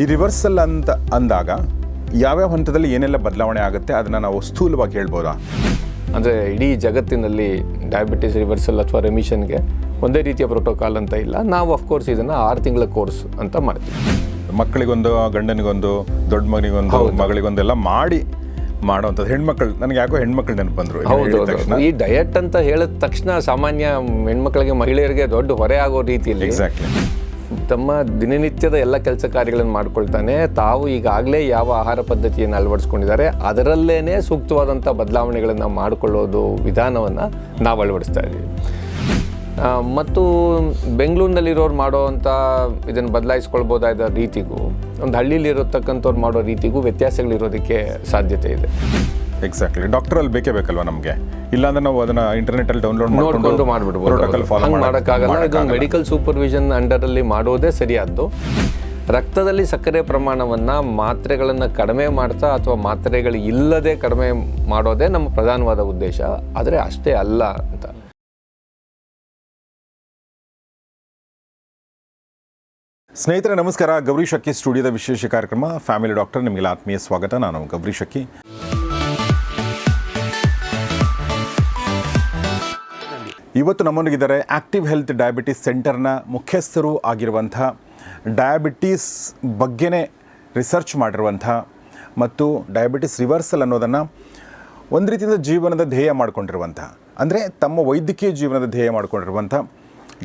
ಈ ರಿವರ್ಸಲ್ ಅಂತ ಅಂದಾಗ ಯಾವ್ಯಾವ ಹಂತದಲ್ಲಿ ಏನೆಲ್ಲ ಬದಲಾವಣೆ ಆಗುತ್ತೆ ಅದನ್ನು ನಾವು ಸ್ಥೂಲವಾಗಿ ಹೇಳ್ಬೋದಾ? ಅಂದರೆ ಇಡೀ ಜಗತ್ತಿನಲ್ಲಿ ಡಯಾಬಿಟಿಸ್ ರಿವರ್ಸಲ್ ಅಥವಾ ರೆಮಿಷನ್ಗೆ ಒಂದೇ ರೀತಿಯ ಪ್ರೋಟೋಕಾಲ್ ಅಂತ ಇಲ್ಲ. ನಾವು ಅಫ್ಕೋರ್ಸ್ ಇದನ್ನು ಆರು ತಿಂಗಳ ಕೋರ್ಸ್ ಅಂತ ಮಾಡ್ತೀವಿ. ಮಕ್ಕಳಿಗೊಂದು ಗಂಡನಿಗೊಂದು ದೊಡ್ಡ ಮಗನಿಗೊಂದು ಮಗಳಿಗೊಂದೆಲ್ಲ ಮಾಡಿ ಮಾಡುವಂಥದ್ದು. ಹೆಣ್ಮಕ್ಳು ನನಗೆ ಯಾಕೋ ಹೆಣ್ಮಕ್ಳು ನೆನಪು ಬಂದರು. ಹೌದು ಹೌದು. ಈ ಡಯಟ್ ಅಂತ ಹೇಳಿದ ತಕ್ಷಣ ಸಾಮಾನ್ಯ ಹೆಣ್ಮಕ್ಳಿಗೆ ಮಹಿಳೆಯರಿಗೆ ದೊಡ್ಡ ಹೊರೆ ಆಗೋ ರೀತಿಯಲ್ಲಿ ಎಕ್ಸಾಕ್ಟ್ಲಿ ತಮ್ಮ ದಿನನಿತ್ಯದ ಎಲ್ಲ ಕೆಲಸ ಕಾರ್ಯಗಳನ್ನು ಮಾಡ್ಕೊಳ್ತಾನೆ. ತಾವು ಈಗಾಗಲೇ ಯಾವ ಆಹಾರ ಪದ್ಧತಿಯನ್ನು ಅಳವಡಿಸ್ಕೊಂಡಿದ್ದಾರೆ ಅದರಲ್ಲೇ ಸೂಕ್ತವಾದಂಥ ಬದಲಾವಣೆಗಳನ್ನು ಮಾಡಿಕೊಳ್ಳೋದು ವಿಧಾನವನ್ನು ನಾವು ಅಳವಡಿಸ್ತಾ ಇದ್ದೀವಿ. ಮತ್ತು ಬೆಂಗಳೂರಿನಲ್ಲಿರೋರು ಮಾಡೋವಂಥ ಇದನ್ನು ಬದಲಾಯಿಸ್ಕೊಳ್ಬೋದಾದ ರೀತಿಗೂ, ಒಂದು ಹಳ್ಳಿಲಿರತಕ್ಕಂಥವ್ರು ಮಾಡೋ ರೀತಿಗೂ ವ್ಯತ್ಯಾಸಗಳಿರೋದಕ್ಕೆ ಸಾಧ್ಯತೆ ಇದೆ. ಎಕ್ಸಾಕ್ಟ್ಲಿ ಡಾಕ್ಟರ್ ಅಲ್ಲಿ ಬೇಕೇ ಬೇಕಲ್ವಾ ನಮಗೆ? ಇಲ್ಲಾಂದ್ರೆ ನಾವು ಅದನ್ನ ಇಂಟರ್ನೆಟ್ ಅಲ್ಲಿ ಡೌನ್ಲೋಡ್ ನೋಡ್ಕೊಂಡು ಮಾಡ್ಬಿಡ್ಬೋದು. ಪ್ರೋಟೋಕಾಲ್ ಫಾಲೋ ಮಾಡೋಕ್ಕಾಗಲ್ಲ. ಮೆಡಿಕಲ್ ಸೂಪರ್ವಿಷನ್ ಅಂಡರಲ್ಲಿ ಮಾಡೋದೇ ಸರಿಯಾದ್ದು. ರಕ್ತದಲ್ಲಿ ಸಕ್ಕರೆ ಪ್ರಮಾಣವನ್ನು ಮಾತ್ರೆಗಳನ್ನು ಕಡಿಮೆ ಮಾಡ್ತಾ ಅಥವಾ ಮಾತ್ರೆಗಳು ಇಲ್ಲದೆ ಕಡಿಮೆ ಮಾಡೋದೇ ನಮ್ಮ ಪ್ರಧಾನವಾದ ಉದ್ದೇಶ. ಆದರೆ ಅಷ್ಟೇ ಅಲ್ಲ ಅಂತ. ಸ್ನೇಹಿತರೆ ನಮಸ್ಕಾರ. ಗೌರಿ ಶಕ್ಕಿ ಸ್ಟುಡಿಯೋದ ವಿಶೇಷ ಕಾರ್ಯಕ್ರಮ. ಫ್ಯಾಮಿಲಿ ಡಾಕ್ಟರ್ ನಿಮಗೆಲ್ಲ ಆತ್ಮೀಯ ಸ್ವಾಗತ. ನಾನು ಗೌರಿ ಶಕ್ಕಿ ಇವತ್ತು ನಮ್ಮೊಂದಿಗಿದ್ದಾರೆ ಆಕ್ಟಿವ್ ಹೆಲ್ತ್ ಡಯಾಬಿಟಿಸ್ ಸೆಂಟರ್ನ ಮುಖ್ಯಸ್ಥರು ಆಗಿರುವಂಥ ಡಯಾಬಿಟೀಸ್ ಬಗ್ಗೆನೇ ರಿಸರ್ಚ್ ಮಾಡಿರುವಂಥ ಮತ್ತು ಡಯಾಬಿಟಿಸ್ ರಿವರ್ಸಲ್ ಅನ್ನೋದನ್ನು ಒಂದು ರೀತಿಯಿಂದ ಜೀವನದ ಧ್ಯೇಯ ಮಾಡಿಕೊಂಡಿರುವಂಥ ಅಂದರೆ ತಮ್ಮ ವೈದ್ಯಕೀಯ ಜೀವನದ ಧ್ಯೇಯ ಮಾಡಿಕೊಂಡಿರುವಂಥ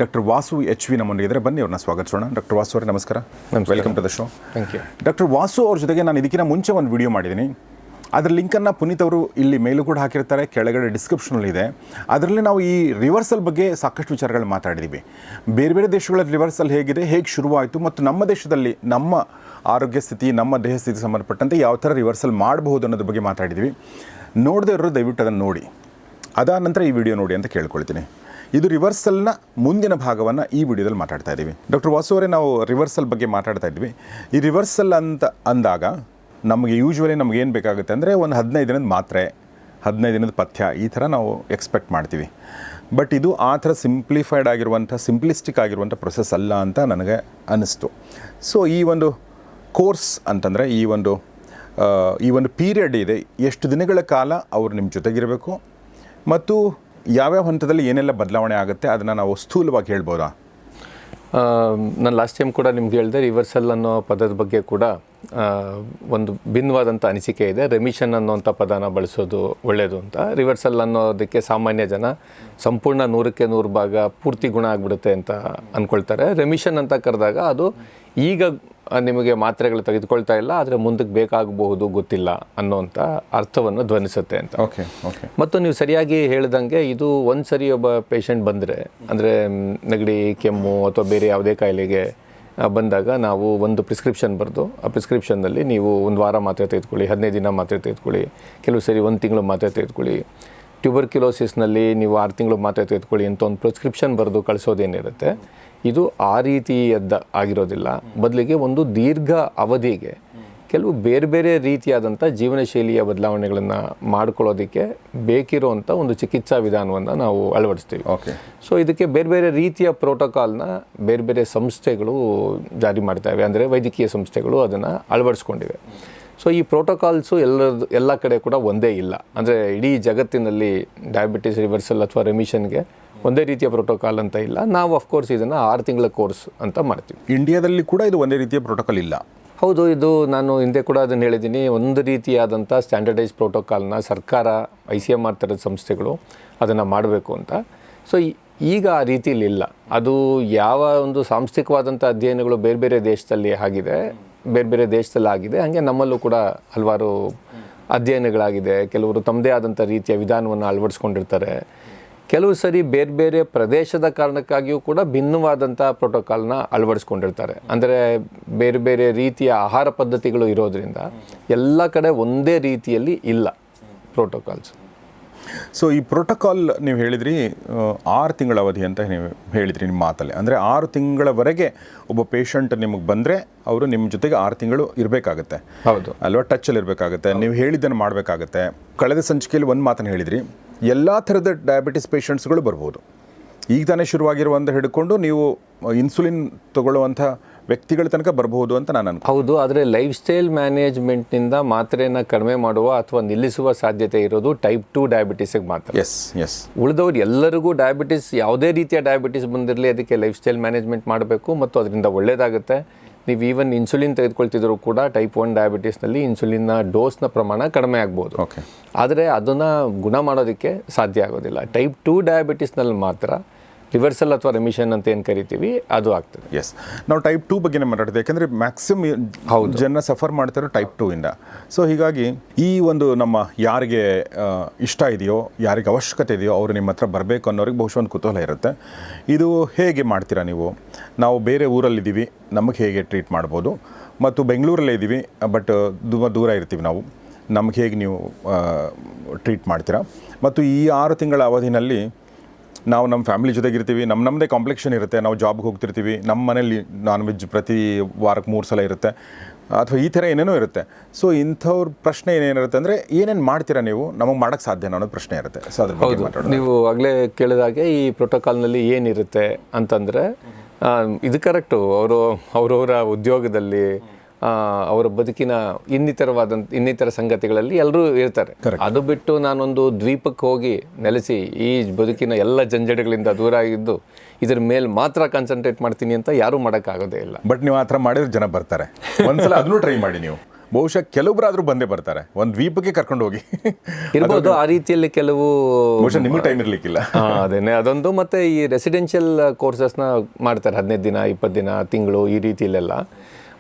ಡಾಕ್ಟರ್ ವಾಸು ಎಚ್ ವಿ ನಮ್ಮೊಂದಿಗಿದ್ದಾರೆ. ಬನ್ನಿ ಅವ್ರನ್ನ ಸ್ವಾಗತಿಸೋಣ ಡಾಕ್ಟರ್ ವಾಸು ಅವರೇ ನಮಸ್ಕಾರ. Welcome to the show thank you doctor Vasu ಅವ್ರ ಜೊತೆಗೆ ನಾನು ಇದಕ್ಕಿಂತ ಮುಂಚೆ ಒಂದು ವಿಡಿಯೋ ಮಾಡಿದ್ದೀನಿ. ಅದರ ಲಿಂಕನ್ನು ಪುನೀತ್ ಅವರು ಇಲ್ಲಿ ಮೇಲೂ ಕೂಡ ಹಾಕಿರ್ತಾರೆ, ಕೆಳಗಡೆ ಡಿಸ್ಕ್ರಿಪ್ಷನಲ್ಲಿ ಇದೆ. ಅದರಲ್ಲಿ ನಾವು ಈ ರಿವರ್ಸಲ್ ಬಗ್ಗೆ ಸಾಕಷ್ಟು ವಿಚಾರಗಳು ಮಾತಾಡಿದ್ದೀವಿ ಬೇರೆ ಬೇರೆ ದೇಶಗಳ ರಿವರ್ಸಲ್ ಹೇಗಿದೆ, ಹೇಗೆ ಶುರುವಾಯಿತು, ಮತ್ತು ನಮ್ಮ ದೇಶದಲ್ಲಿ ನಮ್ಮ ಆರೋಗ್ಯ ಸ್ಥಿತಿ, ನಮ್ಮ ದೇಹ ಸ್ಥಿತಿ ಸಂಬಂಧಪಟ್ಟಂತೆ ಯಾವ ಥರ ರಿವರ್ಸಲ್ ಮಾಡಬಹುದು ಅನ್ನೋದ್ರ ಬಗ್ಗೆ ಮಾತಾಡಿದ್ದೀವಿ ನೋಡದೇ ಇರೋರು ದಯವಿಟ್ಟು ಅದನ್ನು ನೋಡಿ. ಅದಾದ ನಂತರ ಈ ವಿಡಿಯೋ ನೋಡಿ ಅಂತ ಕೇಳ್ಕೊಳ್ತೀನಿ. ಇದು ರಿವರ್ಸಲ್ನ ಮುಂದಿನ ಭಾಗವನ್ನು ಈ ವಿಡಿಯೋದಲ್ಲಿ ಮಾತಾಡ್ತಾ ಇದ್ದೀವಿ ಡಾಕ್ಟರ್ ವಾಸು ಅವರೇ ನಾವು ರಿವರ್ಸಲ್ ಬಗ್ಗೆ ಮಾತಾಡ್ತಾ ಇದ್ವಿ. ಈ ರಿವರ್ಸಲ್ ಅಂತ ಅಂದಾಗ ನಮಗೆ ಯೂಶ್ವಲಿ ನಮ್ಗೆ ಏನು ಬೇಕಾಗುತ್ತೆ ಅಂದರೆ ಒಂದು ಹದಿನೈದು ದಿನದ ಮಾತ್ರೆ, ಹದಿನೈದು ದಿನದ ಪಥ್ಯ ಈ ಥರ ನಾವು ಎಕ್ಸ್ಪೆಕ್ಟ್ ಮಾಡ್ತೀವಿ. ಬಟ್ ಇದು ಆ ಥರ ಸಿಂಪ್ಲಿಫೈಡ್ ಆಗಿರುವಂಥ ಸಿಂಪ್ಲಿಸ್ಟಿಕ್ ಆಗಿರುವಂಥ ಪ್ರೊಸೆಸ್ ಅಲ್ಲ ಅಂತ ನನಗೆ ಅನ್ನಿಸ್ತು. ಸೊ ಈ ಒಂದು ಕೋರ್ಸ್ ಅಂತಂದರೆ ಈ ಒಂದು ಈ ಒಂದು ಪೀರಿಯಡ್ ಇದೆ. ಎಷ್ಟು ದಿನಗಳ ಕಾಲ ಅವರು ನಿಮ್ಮ ಜೊತೆಗಿರಬೇಕು ಮತ್ತು ಯಾವ್ಯಾವ ಹಂತದಲ್ಲಿ ಏನೆಲ್ಲ ಬದಲಾವಣೆ ಆಗುತ್ತೆ ಅದನ್ನು ನಾವು ಸ್ಥೂಲವಾಗಿ ಹೇಳ್ಬೋದಾ? ನಾನು ಲಾಸ್ಟ್ ಟೈಮ್ ಕೂಡ ನಿಮ್ಗೆ ಹೇಳಿದೆ ರಿವರ್ಸಲ್ ಅನ್ನೋ ಪದದ ಬಗ್ಗೆ ಕೂಡ ಒಂದು ಭಿನ್ನವಾದಂಥ ಅನಿಸಿಕೆ ಇದೆ. ರೆಮಿಷನ್ ಅನ್ನೋಂಥ ಪದನ ಬಳಸೋದು ಒಳ್ಳೆಯದು ಅಂತ. ರಿವರ್ಸಲ್ ಅನ್ನೋದಕ್ಕೆ ಸಾಮಾನ್ಯ ಜನ ಸಂಪೂರ್ಣ ನೂರಕ್ಕೆ ನೂರು ಭಾಗ ಪೂರ್ತಿ ಗುಣ ಆಗಿಬಿಡುತ್ತೆ ಅಂತ ಅಂದ್ಕೊಳ್ತಾರೆ ರೆಮಿಷನ್ ಅಂತ ಕರೆದಾಗ ಅದು ಈಗ ನಿಮಗೆ ಮಾತ್ರೆಗಳು ತೆಗೆದುಕೊಳ್ತಾ ಇಲ್ಲ ಆದರೆ ಮುಂದಕ್ಕೆ ಬೇಕಾಗಬಹುದು ಗೊತ್ತಿಲ್ಲ ಅನ್ನೋಂಥ ಅರ್ಥವನ್ನು ಧ್ವನಿಸುತ್ತೆ ಅಂತ. Okay okay. ಮತ್ತು ನೀವು ಸರಿಯಾಗಿ ಹೇಳ್ದಂಗೆ ಇದು ಒಂದು ಸರಿ ಒಬ್ಬ ಪೇಷಂಟ್ ಬಂದರೆ ಅಂದರೆ ನೆಗಡಿ ಕೆಮ್ಮು ಅಥವಾ ಬೇರೆ ಯಾವುದೇ ಕಾಯಿಲೆಗೆ ಬಂದಾಗ ನಾವು ಒಂದು ಪ್ರಿಸ್ಕ್ರಿಪ್ಷನ್ ಬರೆದು, ಆ ಪ್ರಿಸ್ಕ್ರಿಪ್ಷನ್ನಲ್ಲಿ ನೀವು ಒಂದು ವಾರ ಮಾತ್ರೆ ತೆಗೆದುಕೊಳ್ಳಿ, ಹದಿನೈದು ದಿನ ಮಾತ್ರೆ ತೆಗೆದುಕೊಳ್ಳಿ, ಕೆಲವು ಸರಿ ಒಂದು ತಿಂಗಳು ಮಾತ್ರೆ ತೆಗೆದುಕೊಳ್ಳಿ. ಟ್ಯೂಬರ್ಕ್ಯುಲೋಸಿಸ್ನಲ್ಲಿ ನೀವು ಆರು ತಿಂಗಳು ಮಾತ್ರೆ ತೆಗೆದುಕೊಳ್ಳಿ ಅಂತ ಒಂದು ಪ್ರಿಸ್ಕ್ರಿಪ್ಷನ್ ಬರೆದು ಕಳಿಸೋದೇನಿರುತ್ತೆ, ಇದು ಆ ರೀತಿಯದ್ದ ಆಗಿರೋದಿಲ್ಲ. ಬದಲಿಗೆ ಒಂದು ದೀರ್ಘ ಅವಧಿಗೆ ಕೆಲವು ಬೇರೆ ಬೇರೆ ರೀತಿಯಾದಂಥ ಜೀವನ ಶೈಲಿಯ ಬದಲಾವಣೆಗಳನ್ನು ಮಾಡ್ಕೊಳ್ಳೋದಕ್ಕೆ ಬೇಕಿರುವಂಥ ಒಂದು ಚಿಕಿತ್ಸಾ ವಿಧಾನವನ್ನು ನಾವು ಅಳವಡಿಸ್ತೀವಿ. ಓಕೆ. ಸೊ ಇದಕ್ಕೆ ಬೇರೆ ಬೇರೆ ರೀತಿಯ ಪ್ರೋಟೋಕಾಲ್ನ ಬೇರೆ ಬೇರೆ ಸಂಸ್ಥೆಗಳು ಜಾರಿ ಮಾಡ್ತವೆ ಅಂದರೆ ವೈದ್ಯಕೀಯ ಸಂಸ್ಥೆಗಳು ಅದನ್ನು ಅಳವಡಿಸ್ಕೊಂಡಿವೆ. ಸೊ ಈ ಪ್ರೋಟೋಕಾಲ್ಸು ಎಲ್ಲರದ್ದು ಎಲ್ಲ ಕಡೆ ಕೂಡ ಒಂದೇ ಇಲ್ಲ. ಅಂದರೆ ಇಡೀ ಜಗತ್ತಿನಲ್ಲಿ ಡಯಾಬಿಟಿಸ್ ರಿವರ್ಸಲ್ ಅಥವಾ ರೆಮಿಷನ್ಗೆ ಒಂದೇ ರೀತಿಯ ಪ್ರೋಟೋಕಾಲ್ ಅಂತ ಇಲ್ಲ. ನಾವು ಅಫ್ಕೋರ್ಸ್ ಇದನ್ನು ಆರು ತಿಂಗಳ ಕೋರ್ಸ್ ಅಂತ ಮಾಡ್ತೀವಿ. ಇಂಡಿಯಾದಲ್ಲಿ ಕೂಡ ಇದು ಒಂದೇ ರೀತಿಯ ಪ್ರೋಟೋಕಾಲ್ ಇಲ್ಲ. ಹೌದು, ಇದು ನಾನು ಹಿಂದೆ ಕೂಡ ಅದನ್ನು ಹೇಳಿದ್ದೀನಿ. ಒಂದು ರೀತಿಯಾದಂಥ ಸ್ಟ್ಯಾಂಡರ್ಡೈಸ್ ಪ್ರೋಟೋಕಾಲ್ನ ಸರ್ಕಾರ ಐ ಸಿ ಎಂ ಆರ್ ಥರದ ಸಂಸ್ಥೆಗಳು ಅದನ್ನು ಮಾಡಬೇಕು ಅಂತ. ಸೊ ಈಗ ಆ ರೀತಿಯಲ್ಲಿ ಅದು ಯಾವ ಒಂದು ಸಾಂಸ್ಥಿಕವಾದಂಥ ಅಧ್ಯಯನಗಳು ಬೇರೆ ಬೇರೆ ದೇಶದಲ್ಲಿ ಆಗಿದೆ, ಬೇರೆ ಬೇರೆ ದೇಶದಲ್ಲಿ ಆಗಿದೆ, ಹಾಗೆ ನಮ್ಮಲ್ಲೂ ಕೂಡ ಹಲವಾರು ಅಧ್ಯಯನಗಳಾಗಿದೆ. ಕೆಲವರು ತಮ್ಮದೇ ಆದಂಥ ರೀತಿಯ ವಿಧಾನವನ್ನು ಅಳವಡಿಸ್ಕೊಂಡಿರ್ತಾರೆ. ಕೆಲವು ಸರಿ ಬೇರೆ ಬೇರೆ ಪ್ರದೇಶದ ಕಾರಣಕ್ಕಾಗಿಯೂ ಕೂಡ ಭಿನ್ನವಾದಂಥ ಪ್ರೋಟೋಕಾಲ್ನ ಅಳವಡಿಸ್ಕೊಂಡಿರ್ತಾರೆ. ಅಂದರೆ ಬೇರೆ ಬೇರೆ ರೀತಿಯ ಆಹಾರ ಪದ್ಧತಿಗಳು ಇರೋದ್ರಿಂದ ಎಲ್ಲ ಕಡೆ ಒಂದೇ ರೀತಿಯಲ್ಲಿ ಇಲ್ಲ ಪ್ರೋಟೋಕಾಲ್ಸ್ ಸೊ ಈ ಪ್ರೋಟೋಕಾಲ್ ನೀವು ಹೇಳಿದ್ರಿ ಆರು ತಿಂಗಳ ಅವಧಿ ಅಂತ ನೀವು ಹೇಳಿದ್ರಿ ನಿಮ್ಮ ಮಾತಲ್ಲಿ. ಅಂದರೆ ಆರು ತಿಂಗಳವರೆಗೆ ಒಬ್ಬ ಪೇಷಂಟ್ ನಿಮಗೆ ಬಂದರೆ ಅವರು ನಿಮ್ಮ ಜೊತೆಗೆ ಆರು ತಿಂಗಳು ಇರಬೇಕಾಗತ್ತೆ. ಹೌದು. ಅಲ್ವಾ? ಟಚ್ಚಲ್ಲಿ ಇರಬೇಕಾಗುತ್ತೆ. ನೀವು ಹೇಳಿದ್ದನ್ನು ಮಾಡಬೇಕಾಗತ್ತೆ. ಕಳೆದ ಸಂಚಿಕೆಯಲ್ಲಿ ಒಂದು ಮಾತನ್ನು ಹೇಳಿದ್ರಿ. ಎಲ್ಲ ಥರದ ಡಯಾಬಿಟಿಸ್ ಪೇಷಂಟ್ಸ್ಗಳು ಬರ್ಬೋದು. ಈಗ ತಾನೇ ಶುರುವಾಗಿರುವಂಥ ಹಿಡ್ಕೊಂಡು ನೀವು ಇನ್ಸುಲಿನ್ ತಗೊಳ್ಳುವಂಥ ವ್ಯಕ್ತಿಗಳ ತನಕ ಬರಬಹುದು ಅಂತ ನಾನು ಅನ್ಕೊ ಹೌದು ಆದರೆ ಲೈಫ್ ಸ್ಟೈಲ್ ಮ್ಯಾನೇಜ್ಮೆಂಟ್ನಿಂದ ಮಾತ್ರೆಯನ್ನು ಕಡಿಮೆ ಮಾಡುವ ಅಥವಾ ನಿಲ್ಲಿಸುವ ಸಾಧ್ಯತೆ ಇರೋದು ಟೈಪ್ ಟು ಡಯಾಬಿಟಿಸಿಗೆ ಮಾತ್ರ. ಎಸ್ ಎಸ್ ಉಳಿದವ್ರು ಎಲ್ಲರಿಗೂ ಡಯಾಬಿಟಿಸ್ ಯಾವುದೇ ರೀತಿಯ ಡಯಾಬಿಟಿಸ್ ಬಂದಿರಲಿ ಅದಕ್ಕೆ ಲೈಫ್ ಸ್ಟೈಲ್ ಮ್ಯಾನೇಜ್ಮೆಂಟ್ ಮಾಡಬೇಕು ಮತ್ತು ಅದರಿಂದ ಒಳ್ಳೆಯದಾಗುತ್ತೆ ನೀವು ಈವನ್ ಇನ್ಸುಲಿನ್ ತೆಗೆದುಕೊಳ್ತಿದ್ರು ಕೂಡ ಟೈಪ್ ಒನ್ ಡಯಾಬಿಟಿಸ್ನಲ್ಲಿ ಇನ್ಸುಲಿನ್ನ ಡೋಸ್ನ ಪ್ರಮಾಣ ಕಡಿಮೆ ಆಗ್ಬೋದು. ಓಕೆ ಆದರೆ ಅದನ್ನು ಗುಣ ಮಾಡೋದಕ್ಕೆ ಸಾಧ್ಯ ಆಗೋದಿಲ್ಲ. ಟೈಪ್ ಟು ಡಯಾಬಿಟೀಸ್ನಲ್ಲಿ ಮಾತ್ರ ರಿವರ್ಸಲ್ ಅಥವಾ ರೆಮಿಷನ್ ಅಂತ ಏನು ಕರಿತೀವಿ ಅದು ಆಗ್ತದೆ. ಎಸ್ ನಾವು ಟೈಪ್ ಟೂ ಬಗ್ಗೆ ಮಾತಾಡ್ತೀವಿ ಯಾಕಂದರೆ ಮ್ಯಾಕ್ಸಿಮಮ್ ಹೌದು. ಜನ ಸಫರ್ ಮಾಡ್ತಾರೆ ಟೈಪ್ ಟೂ ಇಂದ. ಸೊ ಹೀಗಾಗಿ ಈ ಒಂದು ನಮ್ಮ ಯಾರಿಗೆ ಇಷ್ಟ ಇದೆಯೋ ಯಾರಿಗೆ ಅವಶ್ಯಕತೆ ಇದೆಯೋ ಅವರು ನಿಮ್ಮ ಹತ್ರ ಬರಬೇಕು ಅನ್ನೋರಿಗೆ ಬಹುಶಃ ಒಂದು ಕುತೂಹಲ ಇರುತ್ತೆ. ಇದು ಹೇಗೆ ಮಾಡ್ತೀರಾ ನೀವು? ನಾವು ಬೇರೆ ಊರಲ್ಲಿದ್ದೀವಿ ನಮಗೆ ಹೇಗೆ ಟ್ರೀಟ್ ಮಾಡ್ಬೋದು? ಮತ್ತು ಬೆಂಗಳೂರಲ್ಲೇ ಇದ್ದೀವಿ ಬಟ್ ತುಂಬ ದೂರ ಇರ್ತೀವಿ ನಾವು. ನಮ್ಗೆ ಹೇಗೆ ನೀವು ಟ್ರೀಟ್ ಮಾಡ್ತೀರಾ? ಮತ್ತು ಈ ಆರು ತಿಂಗಳ ಅವಧಿನಲ್ಲಿ ನಾವು ನಮ್ಮ ಫ್ಯಾಮಿಲಿ ಜೊತೆಗಿರ್ತೀವಿ ನಮ್ಮ ನಮ್ಮದೇ ಕಾಂಪ್ಲೆಕ್ಷನ್ ಇರುತ್ತೆ ನಾವು ಜಾಬ್ಗೆ ಹೋಗ್ತಿರ್ತೀವಿ ನಮ್ಮ ಮನೇಲಿ ನಾನ್ ವೆಜ್ ಪ್ರತಿ ವಾರಕ್ಕೆ ಮೂರು ಸಲ ಇರುತ್ತೆ ಅಥವಾ ಈ ಥರ ಏನೇನೋ ಇರುತ್ತೆ. ಸೊ ಇಂಥವ್ರ ಪ್ರಶ್ನೆ ಏನೇನಿರುತ್ತೆ ಅಂದರೆ ಏನೇನು ಮಾಡ್ತೀರಾ ನೀವು? ನಮಗೆ ಮಾಡೋಕ್ಕೆ ಸಾಧ್ಯ ಅನ್ನೋದು ಪ್ರಶ್ನೆ ಇರುತ್ತೆ. ಸೊ ಅದ್ರ ಬಗ್ಗೆ ಮಾತಾಡೋಣ. ನೀವು ಆಗಲೇ ಕೇಳಿದಾಗೆ ಈ ಪ್ರೋಟೋಕಾಲ್ನಲ್ಲಿ ಏನಿರುತ್ತೆ ಅಂತಂದರೆ ಇದು ಕರೆಕ್ಟು ಅವರು ಅವರವರ ಉದ್ಯೋಗದಲ್ಲಿ ಅವರ ಬದುಕಿನ ಇನ್ನಿತರವಾದಂಥ ಇನ್ನಿತರ ಸಂಗತಿಗಳಲ್ಲಿ ಎಲ್ಲರೂ ಇರ್ತಾರೆ. ಅದು ಬಿಟ್ಟು ನಾನೊಂದು ದ್ವೀಪಕ್ಕೆ ಹೋಗಿ ನೆಲೆಸಿ ಈ ಬದುಕಿನ ಎಲ್ಲ ಜಂಜಡಗಳಿಂದ ದೂರ ಆಗಿದ್ದು ಇದ್ರ ಮೇಲೆ ಮಾತ್ರ ಕಾನ್ಸಂಟ್ರೇಟ್ ಮಾಡ್ತೀನಿ ಅಂತ ಯಾರೂ ಮಾಡೋಕ್ಕಾಗೋದೇ ಇಲ್ಲ. ಬಟ್ ನೀವು ಆ ಥರ ಮಾಡಿದ್ರೆ ಜನ ಬರ್ತಾರೆ. ಒಂದ್ಸಲ ಅದನ್ನು ಟ್ರೈ ಮಾಡಿ ನೀವು. ಬಹುಶಃ ಕೆಲವೊಬ್ಬರಾದರೂ ಬಂದೇ ಬರ್ತಾರೆ. ಒಂದು ದ್ವೀಪಕ್ಕೆ ಕರ್ಕೊಂಡು ಹೋಗಿ. ಇರ್ಬೋದು ಆ ರೀತಿಯಲ್ಲಿ ಕೆಲವು ಬಹುಶಃ ನಿಮಗೆ ಟೈಮ್ ಇರಲಿಕ್ಕಿಲ್ಲ. ಅದೇನೆ. ಅದೊಂದು ಮತ್ತೆ ಈ ರೆಸಿಡೆನ್ಷಿಯಲ್ ಕೋರ್ಸಸ್ನ ಮಾಡ್ತಾರೆ. ಹದಿನೈದು ದಿನ ಇಪ್ಪತ್ತು ದಿನ ತಿಂಗಳು ಈ ರೀತಿಲೆಲ್ಲ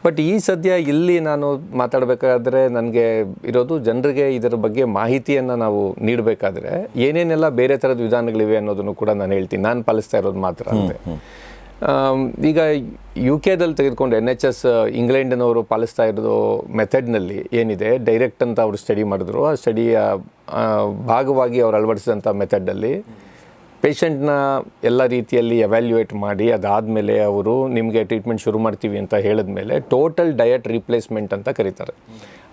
ಬಟ್ ಈ ಸದ್ಯ ಇಲ್ಲಿ ನಾನು ಮಾತಾಡಬೇಕಾದ್ರೆ ನನಗೆ ಇರೋದು ಜನರಿಗೆ ಇದರ ಬಗ್ಗೆ ಮಾಹಿತಿಯನ್ನು ನಾವು ನೀಡಬೇಕಾದ್ರೆ ಏನೇನೆಲ್ಲ ಬೇರೆ ಥರದ ವಿಧಾನಗಳಿವೆ ಅನ್ನೋದನ್ನು ಕೂಡ ನಾನು ಹೇಳ್ತೀನಿ. ನಾನು ಪಾಲಿಸ್ತಾ ಇರೋದು ಮಾತ್ರ ಅಂತೆ. ಈಗ ಯು ಕೆದಲ್ಲಿ ತೆಗೆದುಕೊಂಡು ಎನ್ ಎಚ್ ಎಸ್ ಇಂಗ್ಲೆಂಡ್ನವರು ಪಾಲಿಸ್ತಾ ಇರೋದು ಮೆಥಡ್ನಲ್ಲಿ ಏನಿದೆ? ಡೈರೆಕ್ಟ್ ಅಂತ ಅವರು ಸ್ಟಡಿ ಮಾಡಿದ್ರು. ಆ ಸ್ಟಡಿಯ ಭಾಗವಾಗಿ ಅವರು ಅಳವಡಿಸಿದಂಥ ಮೆಥಡಲ್ಲಿ ಪೇಷಂಟ್ನ ಎಲ್ಲ ರೀತಿಯಲ್ಲಿ ಎವ್ಯಾಲ್ಯೂಯೇಟ್ ಮಾಡಿ ಅದಾದಮೇಲೆ ಅವರು ನಿಮಗೆ ಟ್ರೀಟ್ಮೆಂಟ್ ಶುರು ಮಾಡ್ತೀವಿ ಅಂತ ಹೇಳಿದ ಮೇಲೆ ಟೋಟಲ್ ಡಯಟ್ ರಿಪ್ಲೇಸ್ಮೆಂಟ್ ಅಂತ ಕರೀತಾರೆ.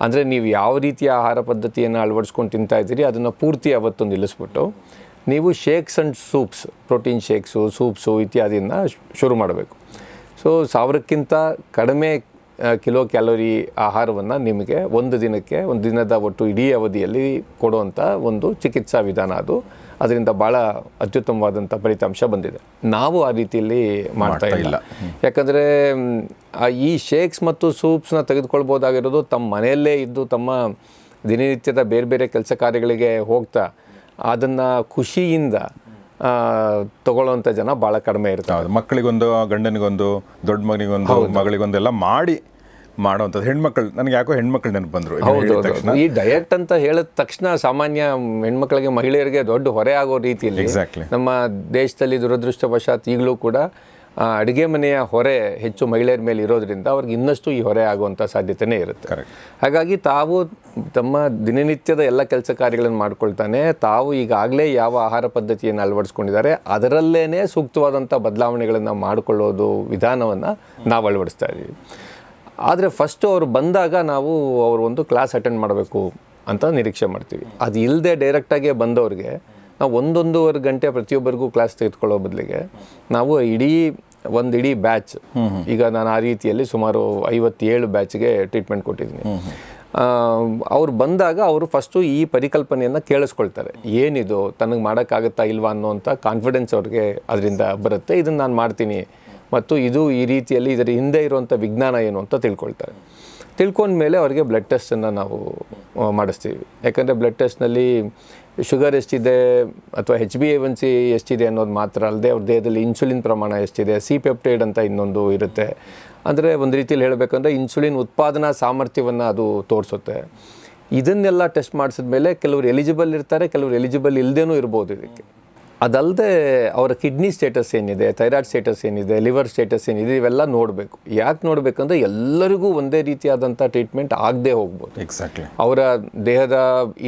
ಅಂದರೆ ನೀವು ಯಾವ ರೀತಿಯ ಆಹಾರ ಪದ್ಧತಿಯನ್ನು ಅಳವಡಿಸ್ಕೊಂಡು ತಿಂತಾ ಇದ್ದೀರಿ, ಅದನ್ನು ಪೂರ್ತಿ ಅವತ್ತು ನಿಲ್ಲಿಸ್ಬಿಟ್ಟು ನೀವು shakes and soups protein shakes soups ಇತ್ಯಾದಿನ ಶುರು ಮಾಡಬೇಕು. ಸೊ ಸಾವಿರಕ್ಕಿಂತ ಕಡಿಮೆ ಕಿಲೋ ಕ್ಯಾಲೋರಿ ಆಹಾರವನ್ನು ನಿಮಗೆ ಒಂದು ದಿನಕ್ಕೆ, ಒಂದು ದಿನದ ಒಟ್ಟು ಇಡೀ ಅವಧಿಯಲ್ಲಿ ಕೊಡುವಂಥ ಒಂದು ಚಿಕಿತ್ಸಾ ವಿಧಾನ ಅದು. ಅದರಿಂದ ಭಾಳ ಅತ್ಯುತ್ತಮವಾದಂಥ ಫಲಿತಾಂಶ ಬಂದಿದೆ. ನಾವು ಆ ರೀತಿಯಲ್ಲಿ ಮಾಡ್ತಾ ಇಲ್ಲ. ಯಾಕಂದರೆ ಈ ಶೇಕ್ಸ್ ಮತ್ತು ಸೂಪ್ಸ್ನ ತೆಗೆದುಕೊಳ್ಬೋದಾಗಿರೋದು ತಮ್ಮ ಮನೆಯಲ್ಲೇ ಇದ್ದು ತಮ್ಮ ದಿನನಿತ್ಯದ ಬೇರೆ ಬೇರೆ ಕೆಲಸ ಕಾರ್ಯಗಳಿಗೆ ಹೋಗ್ತಾ ಅದನ್ನು ಖುಷಿಯಿಂದ ತಗೊಳ್ಳುವಂಥ ಜನ ಭಾಳ ಕಡಿಮೆ ಇರ್ತಾರೆ. ಮಕ್ಕಳಿಗೊಂದು ಗಂಡನಿಗೊಂದು ದೊಡ್ಡ ಮಗನಿಗೊಂದು ಮಗಳಿಗೊಂದೆಲ್ಲ ಮಾಡಿ ಮಾಡೋವಂಥದ್ದು ಹೆಣ್ಮಕ್ಳು ನನಗೆ ಯಾಕೋ ಹೆಣ್ಮಕ್ಳು ನೆನಪು ಬಂದರು. ಹೌದು ಹೌದು. ಈ ಡಯಟ್ ಅಂತ ಹೇಳಿದ ತಕ್ಷಣ ಸಾಮಾನ್ಯ ಹೆಣ್ಮಕ್ಳಿಗೆ ಮಹಿಳೆಯರಿಗೆ ದೊಡ್ಡ ಹೊರೆ ಆಗೋ ರೀತಿಯಲ್ಲಿ ಎಕ್ಸಾಕ್ಟ್ಲಿ ನಮ್ಮ ದೇಶದಲ್ಲಿ ದುರದೃಷ್ಟವಶಾತ್ ಈಗಲೂ ಕೂಡ ಆ, ಅಡುಗೆ ಮನೆಯ ಹೊರೆ ಹೆಚ್ಚು ಮಹಿಳೆಯರ ಮೇಲೆ ಇರೋದ್ರಿಂದ ಅವ್ರಿಗೆ ಇನ್ನಷ್ಟು ಈ ಹೊರೆ ಆಗುವಂಥ ಸಾಧ್ಯತೆನೇ ಇರುತ್ತೆ. Correct. ಹಾಗಾಗಿ ತಾವು ತಮ್ಮ ದಿನನಿತ್ಯದ ಎಲ್ಲ ಕೆಲಸ ಕಾರ್ಯಗಳನ್ನು ಮಾಡ್ಕೊಳ್ತಾನೆ ತಾವು ಈಗಾಗಲೇ ಯಾವ ಆಹಾರ ಪದ್ಧತಿಯನ್ನು ಅಳವಡಿಸ್ಕೊಂಡಿದ್ದಾರೆ ಅದರಲ್ಲೇ ಸೂಕ್ತವಾದಂಥ ಬದಲಾವಣೆಗಳನ್ನು ಮಾಡಿಕೊಳ್ಳೋದು ವಿಧಾನವನ್ನು ನಾವು ಅಳವಡಿಸ್ತಾ ಇದ್ದೀವಿ ಆದರೆ ಫಸ್ಟು ಅವರು ಬಂದಾಗ ನಾವು ಅವರು ಒಂದು ಕ್ಲಾಸ್ ಅಟೆಂಡ್ ಮಾಡಬೇಕು ಅಂತ ನಿರೀಕ್ಷೆ ಮಾಡ್ತೀವಿ. ಅದು ಇಲ್ಲದೆ ಡೈರೆಕ್ಟಾಗಿ ಬಂದವ್ರಿಗೆ ನಾವು ಒಂದೊಂದೂವರೆ ಗಂಟೆ ಪ್ರತಿಯೊಬ್ಬರಿಗೂ ಕ್ಲಾಸ್ ತೆಗೆದುಕೊಳ್ಳೋ ಬದಲಿಗೆ ನಾವು ಇಡೀ ಒಂದು ಇಡೀ ಬ್ಯಾಚ್ ಈಗ ನಾನು ಆ ರೀತಿಯಲ್ಲಿ ಸುಮಾರು ಐವತ್ತೇಳು ಬ್ಯಾಚ್ಗೆ ಟ್ರೀಟ್ಮೆಂಟ್ ಕೊಟ್ಟಿದ್ದೀನಿ. ಅವ್ರು ಬಂದಾಗ ಅವರು ಫಸ್ಟು ಈ ಪರಿಕಲ್ಪನೆಯನ್ನು ಕೇಳಿಸ್ಕೊಳ್ತಾರೆ. ಏನಿದು ತನಗೆ ಮಾಡೋಕ್ಕಾಗುತ್ತಾ ಇಲ್ವಾ ಅನ್ನೋವಂಥ ಕಾನ್ಫಿಡೆನ್ಸ್ ಅವ್ರಿಗೆ ಅದರಿಂದ ಬರುತ್ತೆ. ಇದನ್ನು ನಾನು ಮಾಡ್ತೀನಿ ಮತ್ತು ಇದು ಈ ರೀತಿಯಲ್ಲಿ ಇದರ ಹಿಂದೆ ಇರುವಂಥ ವಿಜ್ಞಾನ ಏನು ಅಂತ ತಿಳ್ಕೊಳ್ತಾರೆ. ತಿಳ್ಕೊಂಡ ಮೇಲೆ ಅವರಿಗೆ ಬ್ಲಡ್ ಟೆಸ್ಟನ್ನು ನಾವು ಮಾಡಿಸ್ತೀವಿ. ಯಾಕಂದರೆ ಬ್ಲಡ್ ಟೆಸ್ಟ್ನಲ್ಲಿ ಶುಗರ್ ಎಷ್ಟಿದೆ ಅಥವಾ H B A one C ಎಷ್ಟಿದೆ ಅನ್ನೋದು ಮಾತ್ರ ಅಲ್ಲದೆ ಅವ್ರ ದೇಹದಲ್ಲಿ ಇನ್ಸುಲಿನ್ ಪ್ರಮಾಣ ಎಷ್ಟಿದೆ ಸಿ ಪೆಪ್ಟೈಡ್ ಅಂತ ಇನ್ನೊಂದು ಇರುತ್ತೆ. ಅಂದರೆ ಒಂದು ರೀತಿಯಲ್ಲಿ ಹೇಳಬೇಕಂದ್ರೆ ಇನ್ಸುಲಿನ್ ಉತ್ಪಾದನಾ ಸಾಮರ್ಥ್ಯವನ್ನು ಅದು ತೋರಿಸುತ್ತೆ. ಇದನ್ನೆಲ್ಲ ಟೆಸ್ಟ್ ಮಾಡಿಸಿದ್ಮೇಲೆ ಕೆಲವರು ಎಲಿಜಿಬಲ್ ಇರ್ತಾರೆ, ಕೆಲವರು ಎಲಿಜಿಬಲ್ ಇಲ್ಲದೇನೂ ಇರ್ಬೋದು ಇದಕ್ಕೆ. ಅದಲ್ಲದೆ ಅವರ ಕಿಡ್ನಿ ಸ್ಟೇಟಸ್ ಏನಿದೆ ಥೈರಾಯ್ಡ್ ಸ್ಟೇಟಸ್ ಏನಿದೆ ಲಿವರ್ ಸ್ಟೇಟಸ್ ಏನಿದೆ ಇವೆಲ್ಲ ನೋಡಬೇಕು. ಯಾಕೆ ನೋಡಬೇಕಂದ್ರೆ ಎಲ್ಲರಿಗೂ ಒಂದೇ ರೀತಿಯಾದಂಥ ಟ್ರೀಟ್ಮೆಂಟ್ ಆಗದೆ ಹೋಗ್ಬೋದು. ಎಕ್ಸಾಕ್ಟ್ಲಿ ಅವರ ದೇಹದ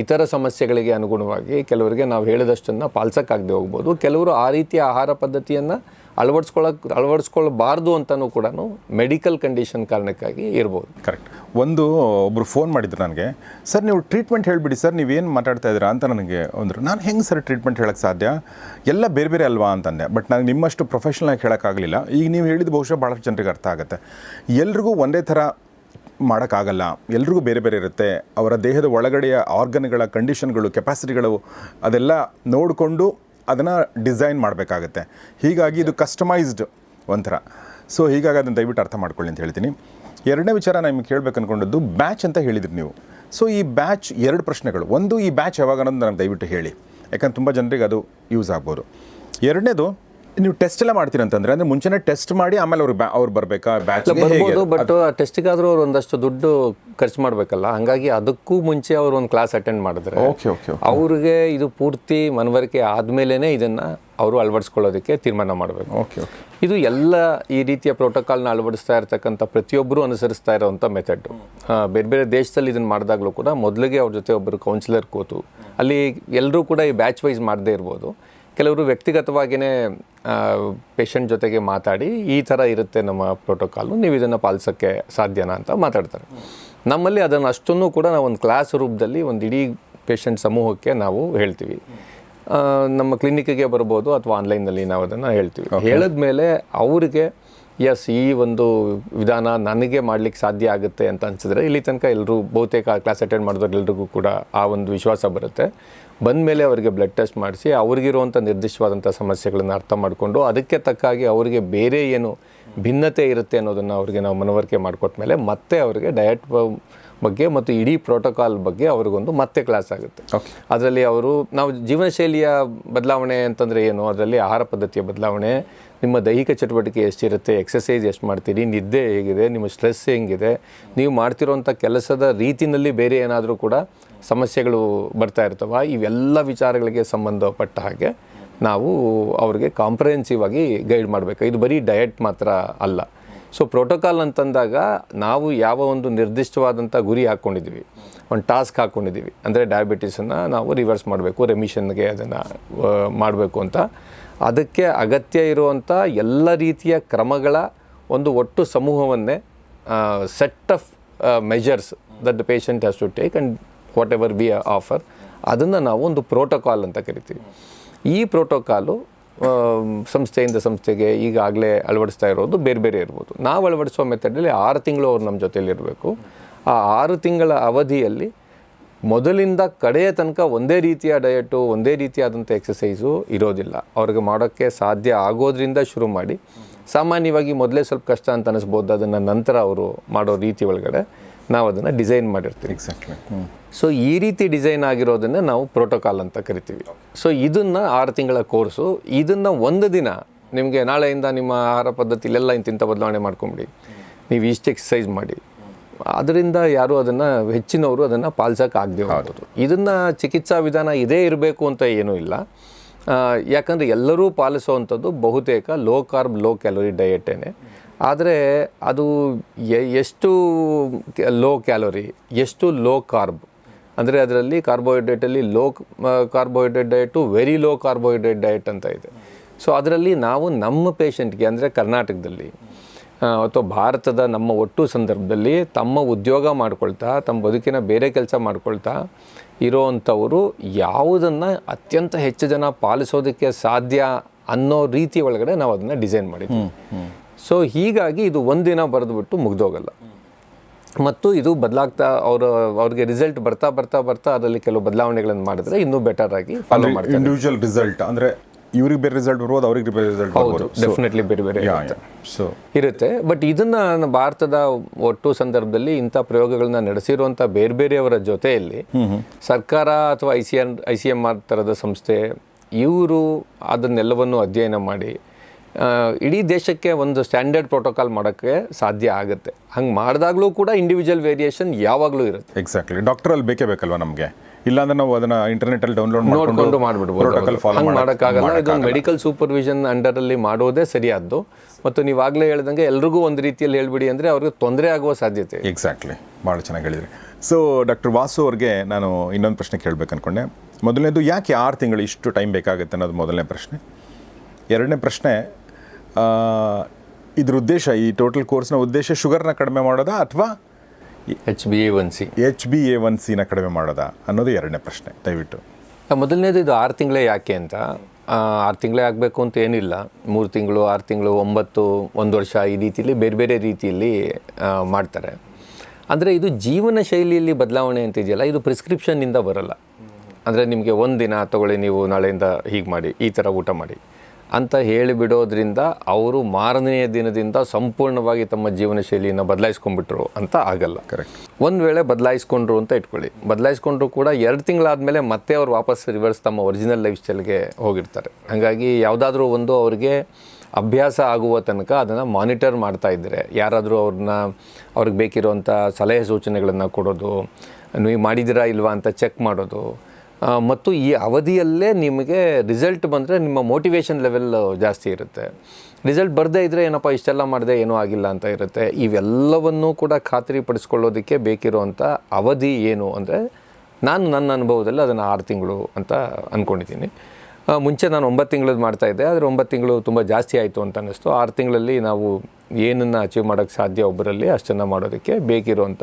ಇತರ ಸಮಸ್ಯೆಗಳಿಗೆ ಅನುಗುಣವಾಗಿ ಕೆಲವರಿಗೆ ನಾವು ಹೇಳಿದಷ್ಟನ್ನು ಪಾಲಿಸೋಕ್ಕಾಗದೆ ಹೋಗ್ಬೋದು. ಕೆಲವರು ಆ ರೀತಿಯ ಆಹಾರ ಪದ್ಧತಿಯನ್ನು ಅಳವಡಿಸ್ಕೊಳ್ಳೋಕೆ ಅಳವಡಿಸ್ಕೊಳ್ಬಾರ್ದು ಅಂತಲೂ ಕೂಡ ಮೆಡಿಕಲ್ ಕಂಡೀಷನ್ ಕಾರಣಕ್ಕಾಗಿ ಇರ್ಬೋದು. ಕರೆಕ್ಟ್. ಒಂದು ಒಬ್ಬರು ಫೋನ್ ಮಾಡಿದ್ರು ನನಗೆ, ಸರ್, ನೀವು ಟ್ರೀಟ್ಮೆಂಟ್ ಹೇಳಿಬಿಡಿ, ಸರ್, ನೀವೇನು ಮಾತಾಡ್ತಾ ಇದ್ದೀರಾ? ಅಂತ ನನಗೆ ಅಂದರು. ನಾನು ಹೆಂಗೆ ಸರ್ ಟ್ರೀಟ್ಮೆಂಟ್ ಹೇಳೋಕ್ಕೆ ಸಾಧ್ಯ? ಎಲ್ಲ ಬೇರೆ ಬೇರೆ ಅಲ್ವಾ ಅಂತಂದೆ. ಬಟ್ ನನಗೆ ನಿಮ್ಮಷ್ಟು ಪ್ರೊಫೆಷನಲ್ ಆಗಿ ಹೇಳೋಕ್ಕಾಗಲಿಲ್ಲ. ಈಗ ನೀವು ಹೇಳಿದ ಬಹುಶಃ ಭಾಳಷ್ಟು ಜನರಿಗೆ ಅರ್ಥ ಆಗುತ್ತೆ. ಎಲ್ರಿಗೂ ಒಂದೇ ಥರ ಮಾಡೋಕ್ಕಾಗಲ್ಲ. ಎಲ್ರಿಗೂ ಬೇರೆ ಬೇರೆ ಇರುತ್ತೆ. ಅವರ ದೇಹದ ಒಳಗಡೆಯ ಆರ್ಗನ್ಗಳ ಕಂಡೀಷನ್ಗಳು ಕೆಪಾಸಿಟಿಗಳು ಅದೆಲ್ಲ ನೋಡಿಕೊಂಡು ಅದನ್ನು ಡಿಸೈನ್ ಮಾಡಬೇಕಾಗತ್ತೆ. ಹೀಗಾಗಿ ಇದು ಕಸ್ಟಮೈಸ್ಡ್ ಒಂಥರ. ಸೊ ಹೀಗಾಗಿ ಅದನ್ನು ದಯವಿಟ್ಟು ಅರ್ಥ ಮಾಡ್ಕೊಳ್ಳಿ ಅಂತ ಹೇಳ್ತೀನಿ. ಎರಡನೇ ವಿಚಾರ ನಾನು ನಿಮ್ಗೆ ಕೇಳಬೇಕು ಅಂದ್ಕೊಂಡದ್ದು ಬ್ಯಾಚ್ ಅಂತ ಹೇಳಿದ್ರಿ ನೀವು. ಸೊ ಈ ಬ್ಯಾಚ್ ಎರಡು ಪ್ರಶ್ನೆಗಳು. ಒಂದು, ಈ ಬ್ಯಾಚ್ ಯಾವಾಗ ಅನ್ನೋದು ನನಗೆ ದಯವಿಟ್ಟು ಹೇಳಿ. ಯಾಕಂದ್ರೆ ತುಂಬ ಜನರಿಗೆ ಅದು ಯೂಸ್ ಆಗ್ಬೋದು. ಎರಡನೇದು ನೀವು ಟೆಸ್ಟ್ ಎಲ್ಲ ಮಾಡ್ತೀರಿ ಅಂತಂದ್ರೆ ಅಂದ್ರೆ ಮುಂಚೆನೇ ಟೆಸ್ಟ್ ಮಾಡಿ ಆಮೇಲೆ ಅವ್ರು ಬ್ಯಾ ಅವ್ರು ಬರಬೇಕಾ? ಬ್ಯಾಚ್ ಬರ್ಬೋದು ಬಟ್ ಟೆಸ್ಟಿಗಾದ್ರೂ ಅವ್ರು ಒಂದಷ್ಟು ದುಡ್ಡು ಖರ್ಚು ಮಾಡಬೇಕಲ್ಲ. ಹಾಗಾಗಿ ಅದಕ್ಕೂ ಮುಂಚೆ ಅವ್ರು ಒಂದು ಕ್ಲಾಸ್ ಅಟೆಂಡ್ ಮಾಡಿದ್ರೆ ಓಕೆ ಓಕೆ ಅವ್ರಿಗೆ ಇದು ಪೂರ್ತಿ ಮನವರಿಕೆ ಆದ್ಮೇಲೆನೆ ಇದನ್ನ ಅವರು ಅಳವಡಿಸ್ಕೊಳ್ಳೋದಕ್ಕೆ ತೀರ್ಮಾನ ಮಾಡಬೇಕು. ಓಕೆ ಓಕೆ ಇದು ಎಲ್ಲ ಈ ರೀತಿಯ ಪ್ರೋಟೋಕಾಲ್ನ ಅಳವಡಿಸ್ತಾ ಇರ್ತಕ್ಕಂಥ ಪ್ರತಿಯೊಬ್ಬರು ಅನುಸರಿಸ್ತಾ ಇರೋವಂಥ ಮೆಥಡ್ ಬೇರೆ ಬೇರೆ ದೇಶದಲ್ಲಿ ಇದನ್ನು ಮಾಡಿದಾಗಲೂ ಕೂಡ ಮೊದಲಿಗೆ ಅವ್ರ ಜೊತೆ ಒಬ್ಬರು ಕೌನ್ಸಿಲರ್ ಕೂತು ಅಲ್ಲಿ ಎಲ್ಲರೂ ಕೂಡ ಈ ಬ್ಯಾಚ್ ವೈಸ್ ಮಾಡದೇ ಇರ್ಬೋದು. ಕೆಲವರು ವ್ಯಕ್ತಿಗತವಾಗಿಯೇ ಪೇಷಂಟ್ ಜೊತೆಗೆ ಮಾತಾಡಿ ಈ ಥರ ಇರುತ್ತೆ ನಮ್ಮ ಪ್ರೋಟೋಕಾಲು ನೀವು ಇದನ್ನು ಪಾಲಿಸೋಕ್ಕೆ ಸಾಧ್ಯನಾ ಅಂತ ಮಾತಾಡ್ತಾರೆ. ನಮ್ಮಲ್ಲಿ ಅದನ್ನು ಅಷ್ಟನ್ನು ಕೂಡ ನಾವು ಒಂದು ಕ್ಲಾಸ್ ರೂಪದಲ್ಲಿ ಒಂದು ಇಡೀ ಪೇಷಂಟ್ ಸಮೂಹಕ್ಕೆ ನಾವು ಹೇಳ್ತೀವಿ. ನಮ್ಮ ಕ್ಲಿನಿಕ್ಗೆ ಬರ್ಬೋದು ಅಥವಾ ಆನ್ಲೈನಲ್ಲಿ ನಾವು ಅದನ್ನು ಹೇಳ್ತೀವಿ. ಹೇಳಿದ ಮೇಲೆ ಅವರಿಗೆ ಎಸ್ ಈ ಒಂದು ವಿಧಾನ ನನಗೆ ಮಾಡ್ಲಿಕ್ಕೆ ಸಾಧ್ಯ ಆಗುತ್ತೆ ಅಂತ ಅನ್ಸಿದ್ರೆ ಇಲ್ಲಿ ತನಕ ಎಲ್ಲರೂ ಬಹುತೇಕ ಕ್ಲಾಸ್ ಅಟೆಂಡ್ ಮಾಡಿದವ್ರು ಎಲ್ರಿಗೂ ಕೂಡ ಆ ಒಂದು ವಿಶ್ವಾಸ ಬರುತ್ತೆ. ಬಂದಮೇಲೆ ಅವರಿಗೆ ಬ್ಲಡ್ ಟೆಸ್ಟ್ ಮಾಡಿಸಿ ಅವ್ರಿಗಿರುವಂಥ ನಿರ್ದಿಷ್ಟವಾದಂಥ ಸಮಸ್ಯೆಗಳನ್ನು ಅರ್ಥ ಮಾಡಿಕೊಂಡು ಅದಕ್ಕೆ ತಕ್ಕಾಗಿ ಅವರಿಗೆ ಬೇರೆ ಏನು ಭಿನ್ನತೆ ಇರುತ್ತೆ ಅನ್ನೋದನ್ನು ಅವರಿಗೆ ನಾವು ಮನವರಿಕೆ ಮಾಡಿಕೊಟ್ಮೇಲೆ ಮತ್ತೆ ಅವರಿಗೆ ಡಯಟ್ ಬಗ್ಗೆ ಮತ್ತು ಇಡೀ ಪ್ರೋಟೋಕಾಲ್ ಬಗ್ಗೆ ಅವ್ರಿಗೊಂದು ಮತ್ತೆ ಕ್ಲಾಸ್ ಆಗುತ್ತೆ. ಅದರಲ್ಲಿ ಅವರು ನಾವು ಜೀವನ ಶೈಲಿಯ ಬದಲಾವಣೆ ಅಂತಂದರೆ ಏನು? ಅದರಲ್ಲಿ ಆಹಾರ ಪದ್ಧತಿಯ ಬದಲಾವಣೆ ನಿಮ್ಮ ದೈಹಿಕ ಚಟುವಟಿಕೆ ಎಷ್ಟಿರುತ್ತೆ ಎಕ್ಸಸೈಸ್ ಎಷ್ಟು ಮಾಡ್ತೀರಿ ನಿದ್ದೆ ಹೇಗಿದೆ ನಿಮ್ಮ ಸ್ಟ್ರೆಸ್ ಹೆಂಗಿದೆ ನೀವು ಮಾಡ್ತಿರೋಂಥ ಕೆಲಸದ ರೀತಿನಲ್ಲಿ ಬೇರೆ ಏನಾದರೂ ಕೂಡ ಸಮಸ್ಯೆಗಳು ಬರ್ತಾ ಇರ್ತವ, ಇವೆಲ್ಲ ವಿಚಾರಗಳಿಗೆ ಸಂಬಂಧಪಟ್ಟ ಹಾಗೆ ನಾವು ಅವ್ರಿಗೆ ಕಾಂಪ್ರಹೆನ್ಸಿವ್ ಆಗಿ ಗೈಡ್ ಮಾಡಬೇಕು. ಇದು ಬರೀ ಡಯಟ್ ಮಾತ್ರ ಅಲ್ಲ. ಸೊ ಪ್ರೋಟೋಕಾಲ್ ಅಂತಂದಾಗ ನಾವು ಯಾವ ಒಂದು ನಿರ್ದಿಷ್ಟವಾದಂಥ ಗುರಿ ಹಾಕ್ಕೊಂಡಿದ್ದೀವಿ, ಒಂದು ಟಾಸ್ಕ್ ಹಾಕ್ಕೊಂಡಿದ್ದೀವಿ, ಅಂದರೆ ಡಯಾಬಿಟೀಸನ್ನು ನಾವು ರಿವರ್ಸ್ ಮಾಡಬೇಕು ರೆಮಿಷನ್ಗೆ ಅದನ್ನು ಮಾಡಬೇಕು ಅಂತ. ಅದಕ್ಕೆ ಅಗತ್ಯ ಇರುವಂಥ ಎಲ್ಲ ರೀತಿಯ ಕ್ರಮಗಳ ಒಂದು ಒಟ್ಟು ಸಮೂಹವನ್ನೇ set of measures that the patient has to take and whatever be offer ಅದನ್ನು ನಾವು ಒಂದು ಪ್ರೋಟೋಕಾಲ್ ಅಂತ ಕರಿತೀವಿ. ಈ ಪ್ರೋಟೋಕಾಲು ಸಂಸ್ಥೆಯಿಂದ ಸಂಸ್ಥೆಗೆ ಈಗಾಗಲೇ ಅಳವಡಿಸ್ತಾ ಇರೋದು ಬೇರೆ ಬೇರೆ ಇರ್ಬೋದು. ನಾವು ಅಳವಡಿಸುವ ಮೆಥಡಲ್ಲಿ ಆರು ತಿಂಗಳು ಅವ್ರು ನಮ್ಮ ಜೊತೆಯಲ್ಲಿರಬೇಕು ಆ ಆರು ತಿಂಗಳ ಅವಧಿಯಲ್ಲಿ ಮೊದಲಿಂದ ಕಡೆಯ ತನಕ ಒಂದೇ ರೀತಿಯ ಡಯಟು ಒಂದೇ ರೀತಿಯಾದಂಥ ಎಕ್ಸಸೈಸು ಇರೋದಿಲ್ಲ. ಅವ್ರಿಗೆ ಮಾಡೋಕ್ಕೆ ಸಾಧ್ಯ ಆಗೋದ್ರಿಂದ ಶುರು ಮಾಡಿ, ಸಾಮಾನ್ಯವಾಗಿ ಮೊದಲೇ ಸ್ವಲ್ಪ ಕಷ್ಟ ಅಂತ ಅನಿಸ್ಬೋದು. ಅದನ್ನು ನಂತರ ಅವರು ಮಾಡೋ ರೀತಿ ಒಳಗಡೆ ನಾವು ಅದನ್ನು ಡಿಸೈನ್ ಮಾಡಿರ್ತೀವಿ ಎಕ್ಸಾಕ್ಟ್ಲಿ ಸೊ ಈ ರೀತಿ ಡಿಸೈನ್ ಆಗಿರೋದನ್ನು ನಾವು ಪ್ರೋಟೋಕಾಲ್ ಅಂತ ಕರಿತೀವಿ. ಸೊ ಇದನ್ನು ಆರು ತಿಂಗಳ ಕೋರ್ಸು ಇದನ್ನು ಒಂದು ದಿನ ನಿಮಗೆ ನಾಳೆಯಿಂದ ನಿಮ್ಮ ಆಹಾರ ಪದ್ಧತಿಲೆಲ್ಲ ಇಂತಿಂಥ ಬದಲಾವಣೆ ಮಾಡ್ಕೊಂಬಿಡಿ. ನೀವು ಇಷ್ಟು ಎಕ್ಸಸೈಸ್ ಮಾಡಿ. ಅದರಿಂದ ಯಾರು ಅದನ್ನು ಹೆಚ್ಚಿನವರು ಅದನ್ನು ಪಾಲಿಸೋಕೆ ಆಗದೆ ಹೋಗೋದು ಇದನ್ನು ಚಿಕಿತ್ಸಾ ವಿಧಾನ ಇದೇ ಇರಬೇಕು ಅಂತ ಏನೂ ಇಲ್ಲ. ಯಾಕಂದರೆ ಎಲ್ಲರೂ ಪಾಲಿಸುವಂಥದ್ದು ಬಹುತೇಕ ಲೋ ಕಾರ್ಬ್ ಲೋ ಕ್ಯಾಲೋರಿ ಡಯಟೇನೆ ಆದರೆ ಅದು ಎಷ್ಟು ಲೋ ಕ್ಯಾಲೋರಿ ಎಷ್ಟು ಲೋ ಕಾರ್ಬ್ ಅಂದರೆ ಅದರಲ್ಲಿ ಕಾರ್ಬೋಹೈಡ್ರೇಟಲ್ಲಿ low carbohydrate diet very low carbohydrate diet ಅಂತ ಇದೆ. ಸೊ ಅದರಲ್ಲಿ ನಾವು ನಮ್ಮ ಪೇಷಂಟ್ಗೆ ಅಂದರೆ ಕರ್ನಾಟಕದಲ್ಲಿ ಅಥವಾ ಭಾರತದ ನಮ್ಮ ಒಟ್ಟು ಸಂದರ್ಭದಲ್ಲಿ ತಮ್ಮ ಉದ್ಯೋಗ ಮಾಡ್ಕೊಳ್ತಾ ತಮ್ಮ ಬದುಕಿನ ಬೇರೆ ಕೆಲಸ ಮಾಡ್ಕೊಳ್ತಾ ಇರೋವಂಥವರು ಯಾವುದನ್ನು ಅತ್ಯಂತ ಹೆಚ್ಚು ಜನ ಪಾಲಿಸೋದಕ್ಕೆ ಸಾಧ್ಯ ಅನ್ನೋ ರೀತಿ ಒಳಗಡೆ ನಾವು ಅದನ್ನು ಡಿಸೈನ್ ಮಾಡಿದ್ದೀವಿ ಸೊ ಹೀಗಾಗಿ ಇದು ಒಂದಿನ ಬರೆದುಬಿಟ್ಟು ಮುಗ್ದೋಗಲ್ಲ. ಮತ್ತು ಇದು ಬದಲಾಗ್ತಾ ಅವರು ಅವ್ರಿಗೆ ರಿಸಲ್ಟ್ ಬರ್ತಾ ಬರ್ತಾ ಬರ್ತಾ ಅದರಲ್ಲಿ ಕೆಲವು ಬದಲಾವಣೆಗಳನ್ನು ಮಾಡಿದ್ರೆ ಇನ್ನೂ ಬೆಟರ್ ಆಗಿ ಫಾಲೋ ಮಾಡ್ತಾರೆ. ಇಂಡಿವಿಜುವಲ್ ರಿಸಲ್ಟ್ ಅಂದರೆ ಇವ್ರಿಗೆ ಬೇರೆ ರಿಸಲ್ಟ್ ಬರ್ಬೋದು ಅವ್ರಿಗೆ ಬೇರೆ ರಿಸಲ್ಟ್ ಹೌದು ಡೆಫಿನೆಟ್ಲಿ ಬೇರೆ ಬೇರೆ. ಸೊ ಇರುತ್ತೆ. ಬಟ್ ಇದನ್ನ ಭಾರತದ ಒಟ್ಟು ಸಂದರ್ಭದಲ್ಲಿ ಇಂಥ ಪ್ರಯೋಗಗಳನ್ನ ನಡೆಸಿರುವಂಥ ಬೇರೆ ಬೇರೆಯವರ ಜೊತೆಯಲ್ಲಿ ಸರ್ಕಾರ ಅಥವಾ I C N I C M R ತರದ ಸಂಸ್ಥೆ ಇವರು ಅದನ್ನೆಲ್ಲವನ್ನು ಅಧ್ಯಯನ ಮಾಡಿ ಇಡೀ ದೇಶಕ್ಕೆ ಒಂದು ಸ್ಟ್ಯಾಂಡರ್ಡ್ ಪ್ರೋಟೋಕಾಲ್ ಮಾಡೋಕ್ಕೆ ಸಾಧ್ಯ ಆಗುತ್ತೆ. ಹಂಗೆ ಮಾಡಿದಾಗಲೂ ಕೂಡ ಇಂಡಿವಿಜುವಲ್ ವೇರಿಯೇಷನ್ ಯಾವಾಗಲೂ ಇರುತ್ತೆ. ಎಕ್ಸಾಕ್ಟ್ಲಿ ಡಾಕ್ಟರ್ ಅಲ್ಲಿ ಬೇಕೇ ಬೇಕಲ್ವಾ ನಮಗೆ? ಇಲ್ಲಾಂದ್ರೆ ನಾವು ಅದನ್ನ ಇಂಟರ್ನೆಟ್ ಅಲ್ಲಿ ಡೌನ್ಲೋಡ್ ನೋಡ್ಕೊಂಡು ಮಾಡ್ಬಿಡ್ಬೋದು ಪ್ರೋಟೋಕಾಲ್ ಫಾಲೋ ಹಂಗೆ ಮಾಡೋಕ್ಕಾಗಲ್ಲ. ಇದೊಂದು ಮೆಡಿಕಲ್ ಸೂಪರ್ವಿಷನ್ ಅಂಡರಲ್ಲಿ ಮಾಡೋದೇ ಸರಿಯಾದ್ದು. ಮತ್ತು ನೀವಾಗಲೇ ಹೇಳ್ದಂಗೆ ಎಲ್ರಿಗೂ ಒಂದು ರೀತಿಯಲ್ಲಿ ಹೇಳ್ಬಿಡಿ ಅಂದರೆ ಅವ್ರಿಗೆ ತೊಂದರೆ ಆಗುವ ಸಾಧ್ಯತೆ ಇದೆ. ಎಕ್ಸಾಕ್ಟ್ಲಿ ಭಾಳ ಚೆನ್ನಾಗಿ ಹೇಳಿದ್ರಿ. ಸೊ ಡಾಕ್ಟರ್ ವಾಸು ಅವ್ರಿಗೆ ನಾನು ಇನ್ನೊಂದು ಪ್ರಶ್ನೆ ಕೇಳಬೇಕು ಅನ್ಕೊಂಡೆ ಮೊದಲನೇದು ಯಾಕೆ ಆರು ತಿಂಗಳು ಇಷ್ಟು ಟೈಮ್ ಬೇಕಾಗುತ್ತೆ ಅನ್ನೋದು ಮೊದಲನೇ ಪ್ರಶ್ನೆ. ಎರಡನೇ ಪ್ರಶ್ನೆ ಇದ್ರ ಉದ್ದೇಶ ಈ ಟೋಟಲ್ ಕೋರ್ಸ್ನ ಉದ್ದೇಶ ಶುಗರ್ನ ಕಡಿಮೆ ಮಾಡೋದಾ ಅಥವಾ H B A one C H B A one ಸಿನ ಕಡಿಮೆ ಮಾಡೋದಾ ಅನ್ನೋದು ಎರಡನೇ ಪ್ರಶ್ನೆ ದಯವಿಟ್ಟು. ಮೊದಲನೇದು ಇದು ಆರು ತಿಂಗಳೇ ಯಾಕೆ ಅಂತ. ಆರು ತಿಂಗಳೇ ಆಗಬೇಕು ಅಂತ ಏನಿಲ್ಲ. ಮೂರು ತಿಂಗಳು ಆರು ತಿಂಗಳು ಒಂಬತ್ತು ಒಂದು ವರ್ಷ ಈ ರೀತಿಯಲ್ಲಿ ಬೇರೆ ಬೇರೆ ರೀತಿಯಲ್ಲಿ ಮಾಡ್ತಾರೆ. ಅಂದರೆ ಇದು ಜೀವನ ಶೈಲಿಯಲ್ಲಿ ಬದಲಾವಣೆ ಅಂತ ಇದೆಯಲ್ಲ ಇದು ಪ್ರಿಸ್ಕ್ರಿಪ್ಷನ್ನಿಂದ ಬರಲ್ಲ. ಅಂದರೆ ನಿಮಗೆ ಒಂದು ದಿನ ತಗೊಳ್ಳಿ ನೀವು ನಾಳೆಯಿಂದ ಹೀಗೆ ಮಾಡಿ ಈ ಥರ ಊಟ ಮಾಡಿ. ಅಂತ ಹೇಳಿಬಿಡೋದ್ರಿಂದ ಅವರು ಮಾರನೆಯ ದಿನದಿಂದ ಸಂಪೂರ್ಣವಾಗಿ ತಮ್ಮ ಜೀವನ ಶೈಲಿಯನ್ನು ಬದಲಾಯಿಸ್ಕೊಂಡ್ಬಿಟ್ರು ಅಂತ ಆಗಲ್ಲ. ಕರೆಕ್ಟ್ ಒಂದು ವೇಳೆ ಬದಲಾಯಿಸ್ಕೊಂಡ್ರು ಅಂತ ಇಟ್ಕೊಳ್ಳಿ. ಬದಲಾಯಿಸ್ಕೊಂಡ್ರು ಕೂಡ ಎರಡು ತಿಂಗಳಾದಮೇಲೆ ಮತ್ತೆ ಅವ್ರು ವಾಪಸ್ ರಿವರ್ಸ್ ತಮ್ಮ ಒರಿಜಿನಲ್ ಲೈಫ್ ಸ್ಟೈಲ್ಗೆ ಹೋಗಿರ್ತಾರೆ. ಹಾಗಾಗಿ ಯಾವುದಾದ್ರೂ ಒಂದು ಅವ್ರಿಗೆ ಅಭ್ಯಾಸ ಆಗುವ ತನಕ ಅದನ್ನು ಮಾನಿಟರ್ ಮಾಡ್ತಾ ಇದ್ದರೆ ಯಾರಾದರೂ ಅವ್ರನ್ನ ಅವ್ರಿಗೆ ಬೇಕಿರುವಂಥ ಸಲಹೆ ಸೂಚನೆಗಳನ್ನು ಕೊಡೋದು ನೀವು ಮಾಡಿದ್ದೀರಾ ಇಲ್ವಾ? ಅಂತ ಚೆಕ್ ಮಾಡೋದು ಮತ್ತು ಈ ಅವಧಿಯಲ್ಲೇ ನಿಮಗೆ ರಿಸಲ್ಟ್ ಬಂದರೆ ನಿಮ್ಮ ಮೋಟಿವೇಶನ್ ಲೆವೆಲ್ ಜಾಸ್ತಿ ಇರುತ್ತೆ. ರಿಸಲ್ಟ್ ಬರದೇ ಇದ್ದರೆ ಏನಪ್ಪ, ಇಷ್ಟೆಲ್ಲ ಮಾಡಿದೆ, ಏನೂ ಆಗಿಲ್ಲ ಅಂತ ಇರುತ್ತೆ. ಇವೆಲ್ಲವನ್ನೂ ಕೂಡ ಖಾತ್ರಿಪಡಿಸ್ಕೊಳ್ಳೋದಕ್ಕೆ ಬೇಕಿರುವಂಥ ಅವಧಿ ಏನು ಅಂದರೆ ನಾನು ನನ್ನ ಅನುಭವದಲ್ಲಿ ಅದನ್ನು ಆರು ತಿಂಗಳು ಅಂತ ಅಂದ್ಕೊಂಡಿದ್ದೀನಿ ಮುಂಚೆ ನಾನು ಒಂಬತ್ತು ತಿಂಗಳದ್ದು ಮಾಡ್ತಾಯಿದ್ದೆ ಆದರೆ ಒಂಬತ್ತು ತಿಂಗಳು ತುಂಬ ಜಾಸ್ತಿ ಆಯಿತು ಅಂತ ಅನ್ನಿಸ್ತು. ಆರು ತಿಂಗಳಲ್ಲಿ ನಾವು ಏನನ್ನು ಅಚೀವ್ ಮಾಡೋಕ್ಕೆ ಸಾಧ್ಯ ಒಬ್ಬರಲ್ಲಿ ಅಷ್ಟನ್ನು ಮಾಡೋದಕ್ಕೆ ಬೇಕಿರುವಂಥ